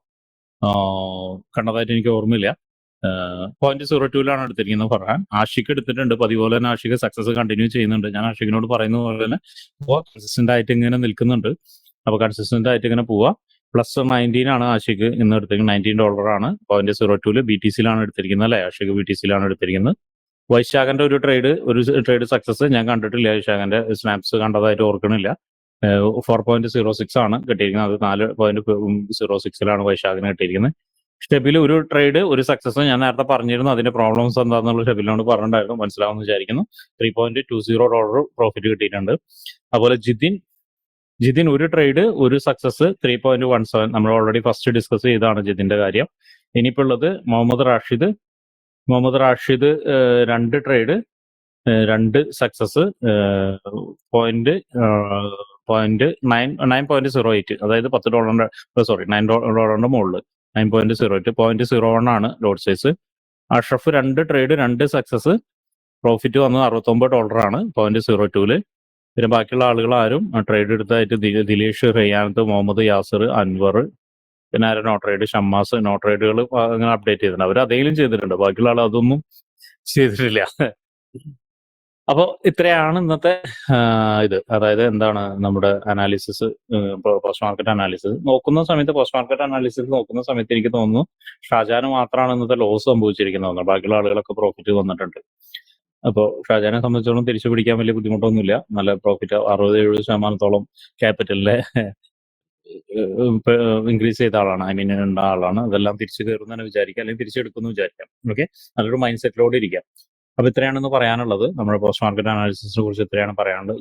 A: കണ്ടതായിട്ട് എനിക്ക് ഓർമ്മയില്ല. പോയിന്റ് സീറോ ടൂലാണ് എടുത്തിരിക്കുന്നത് ഫർഹാൻ. ആഷിക്ക് എടുത്തിട്ടുണ്ട്. പതിപോലെ തന്നെ ആഷിക്ക് സക്സസ് കണ്ടിന്യൂ ചെയ്യുന്നുണ്ട്. ഞാൻ ആഷിക്കിനോട് പറയുന്ന പോലെ തന്നെ കൺസിസ്റ്റന്റ് ആയിട്ട് ഇങ്ങനെ നിൽക്കുന്നുണ്ട്. അപ്പൊ കൺസിസ്റ്റന്റ് ആയിട്ട് ഇങ്ങനെ പോവാ. പ്ലസ് നയന്റീൻ ആണ് ആഷിക്ക് ഇന്ന് എടുത്തിരിക്കുന്നത്. നയന്റീൻ ഡോളർ ആണ്. പോയിന്റ് സീറോ ടൂൽ ബി ടി സിയിലാണ് എടുത്തിരിക്കുന്നത് അല്ലെ? ആഷിക്ക് ബി ടി സിയിലാണ് എടുത്തിരിക്കുന്നത്. വൈശാഖന്റെ ഒരു ട്രേഡ് ഒരു ട്രേഡ് സക്സസ് ഞാൻ കണ്ടിട്ടില്ല. വൈശാഖന്റെ സ്നാപ്സ് കണ്ടതായിട്ട് ഓർക്കണില്ല. ഫോർ പോയിന്റ് സീറോ സിക്സ് ആണ് കിട്ടിയിരിക്കുന്നത്. അത് നാല് പോയിന്റ് സീറോ സിക്സിലാണ് വൈശാഖിന് കിട്ടിയിരിക്കുന്നത്. ഷെബിൽ ഒരു ട്രേഡ് ഒരു സക്സസ് ഞാൻ നേരത്തെ പറഞ്ഞിരുന്നു. അതിന്റെ പ്രോബ്ലംസ് എന്താണെന്നുള്ള ഷെബിലിനോട് പറഞ്ഞിട്ടുണ്ടായിരുന്നു. മനസ്സിലാവുമെന്ന് വിചാരിക്കുന്നു. Three point two zero dollar profit കിട്ടിയിട്ടുണ്ട്. അതുപോലെ ജിതിൻ ജിതിൻ ഒരു ട്രേഡ് ഒരു success three point one seven നമ്മൾ ഓൾറെഡി ഫസ്റ്റ് ഡിസ്കസ് ചെയ്താണ് ജിതിന്റെ കാര്യം. ഇനിയിപ്പോൾ ഉള്ളത് മുഹമ്മദ് റാഷിദ് മുഹമ്മദ് റാഷിദ് രണ്ട് ട്രേഡ് രണ്ട് success point point nine nine point zero eight അതായത് പത്ത് ഡോളറിന്റെ സോറി നയൻ ഡോളറിന്റെ മുകളിൽ nine point zero eight point zero one ആണ് ലോഡ് സൈസ്. അഷ്റഫ് രണ്ട് ട്രേഡ് രണ്ട് സക്സസ്. പ്രോഫിറ്റ് വന്നത് അറുപത്തൊമ്പത് ഡോളറാണ് പോയിന്റ് സീറോ ടൂൽ പിന്നെ ബാക്കിയുള്ള ആളുകൾ ആരും ട്രേഡ് എടുത്തായിട്ട് ദിലീഷ് റയ്യാനത്ത് മുഹമ്മദ് യാസിർ അൻവർ പിന്നെ ആരും നോ ട്രേഡ് ഷമ്മാസ് നോ ട്രേഡുകൾ അങ്ങനെ അപ്ഡേറ്റ് ചെയ്തിട്ടുണ്ട്. അവർ അതേലും ചെയ്തിട്ടുണ്ട്. ബാക്കിയുള്ള ആൾ അതൊന്നും ചെയ്തിട്ടില്ല. അപ്പോൾ ഇത്രയാണ് ഇന്നത്തെ ഇത്. അതായത് എന്താണ് നമ്മുടെ അനാലിസിസ് പോസ്റ്റ് മാർക്കറ്റ് അനാലിസിസ് നോക്കുന്ന സമയത്ത് പോസ്റ്റ് മാർക്കറ്റ് അനാലിസിസ് നോക്കുന്ന സമയത്ത് എനിക്ക് തോന്നുന്നു ഷാജാന് മാത്രമാണ് ഇന്നത്തെ ലോസ് സംഭവിച്ചിരിക്കുന്നത് ബാക്കിയുള്ള ആളുകളൊക്കെ പ്രോഫിറ്റ് വന്നിട്ടുണ്ട്. അപ്പോൾ ഷാജാനെ സംബന്ധിച്ചോളം തിരിച്ചു പിടിക്കാൻ വലിയ ബുദ്ധിമുട്ടൊന്നുമില്ല. നല്ല പ്രോഫിറ്റ് അറുപത് എഴുപത് ശതമാനത്തോളം ക്യാപിറ്റലിലെ ഇൻക്രീസ് ചെയ്ത ആളാണ്. ഐ മീൻ ഉണ്ട ആളാണ്. അതെല്ലാം തിരിച്ചു കയറുന്നതിന് വിചാരിക്കാം. അല്ലെങ്കിൽ തിരിച്ചെടുക്കുന്നു വിചാരിക്കാം. ഓക്കെ നല്ലൊരു മൈൻഡ് സെറ്റിലോടെ ഇരിക്കാം. അപ്പൊ ഇത്രയാണെന്ന് പറയാനുള്ളത്. നമ്മുടെ പോസ്റ്റ് മാർക്കറ്റ് അനാലിസിസിനെ കുറിച്ച് ഇത്രയാണ് പറയാനുള്ളത്.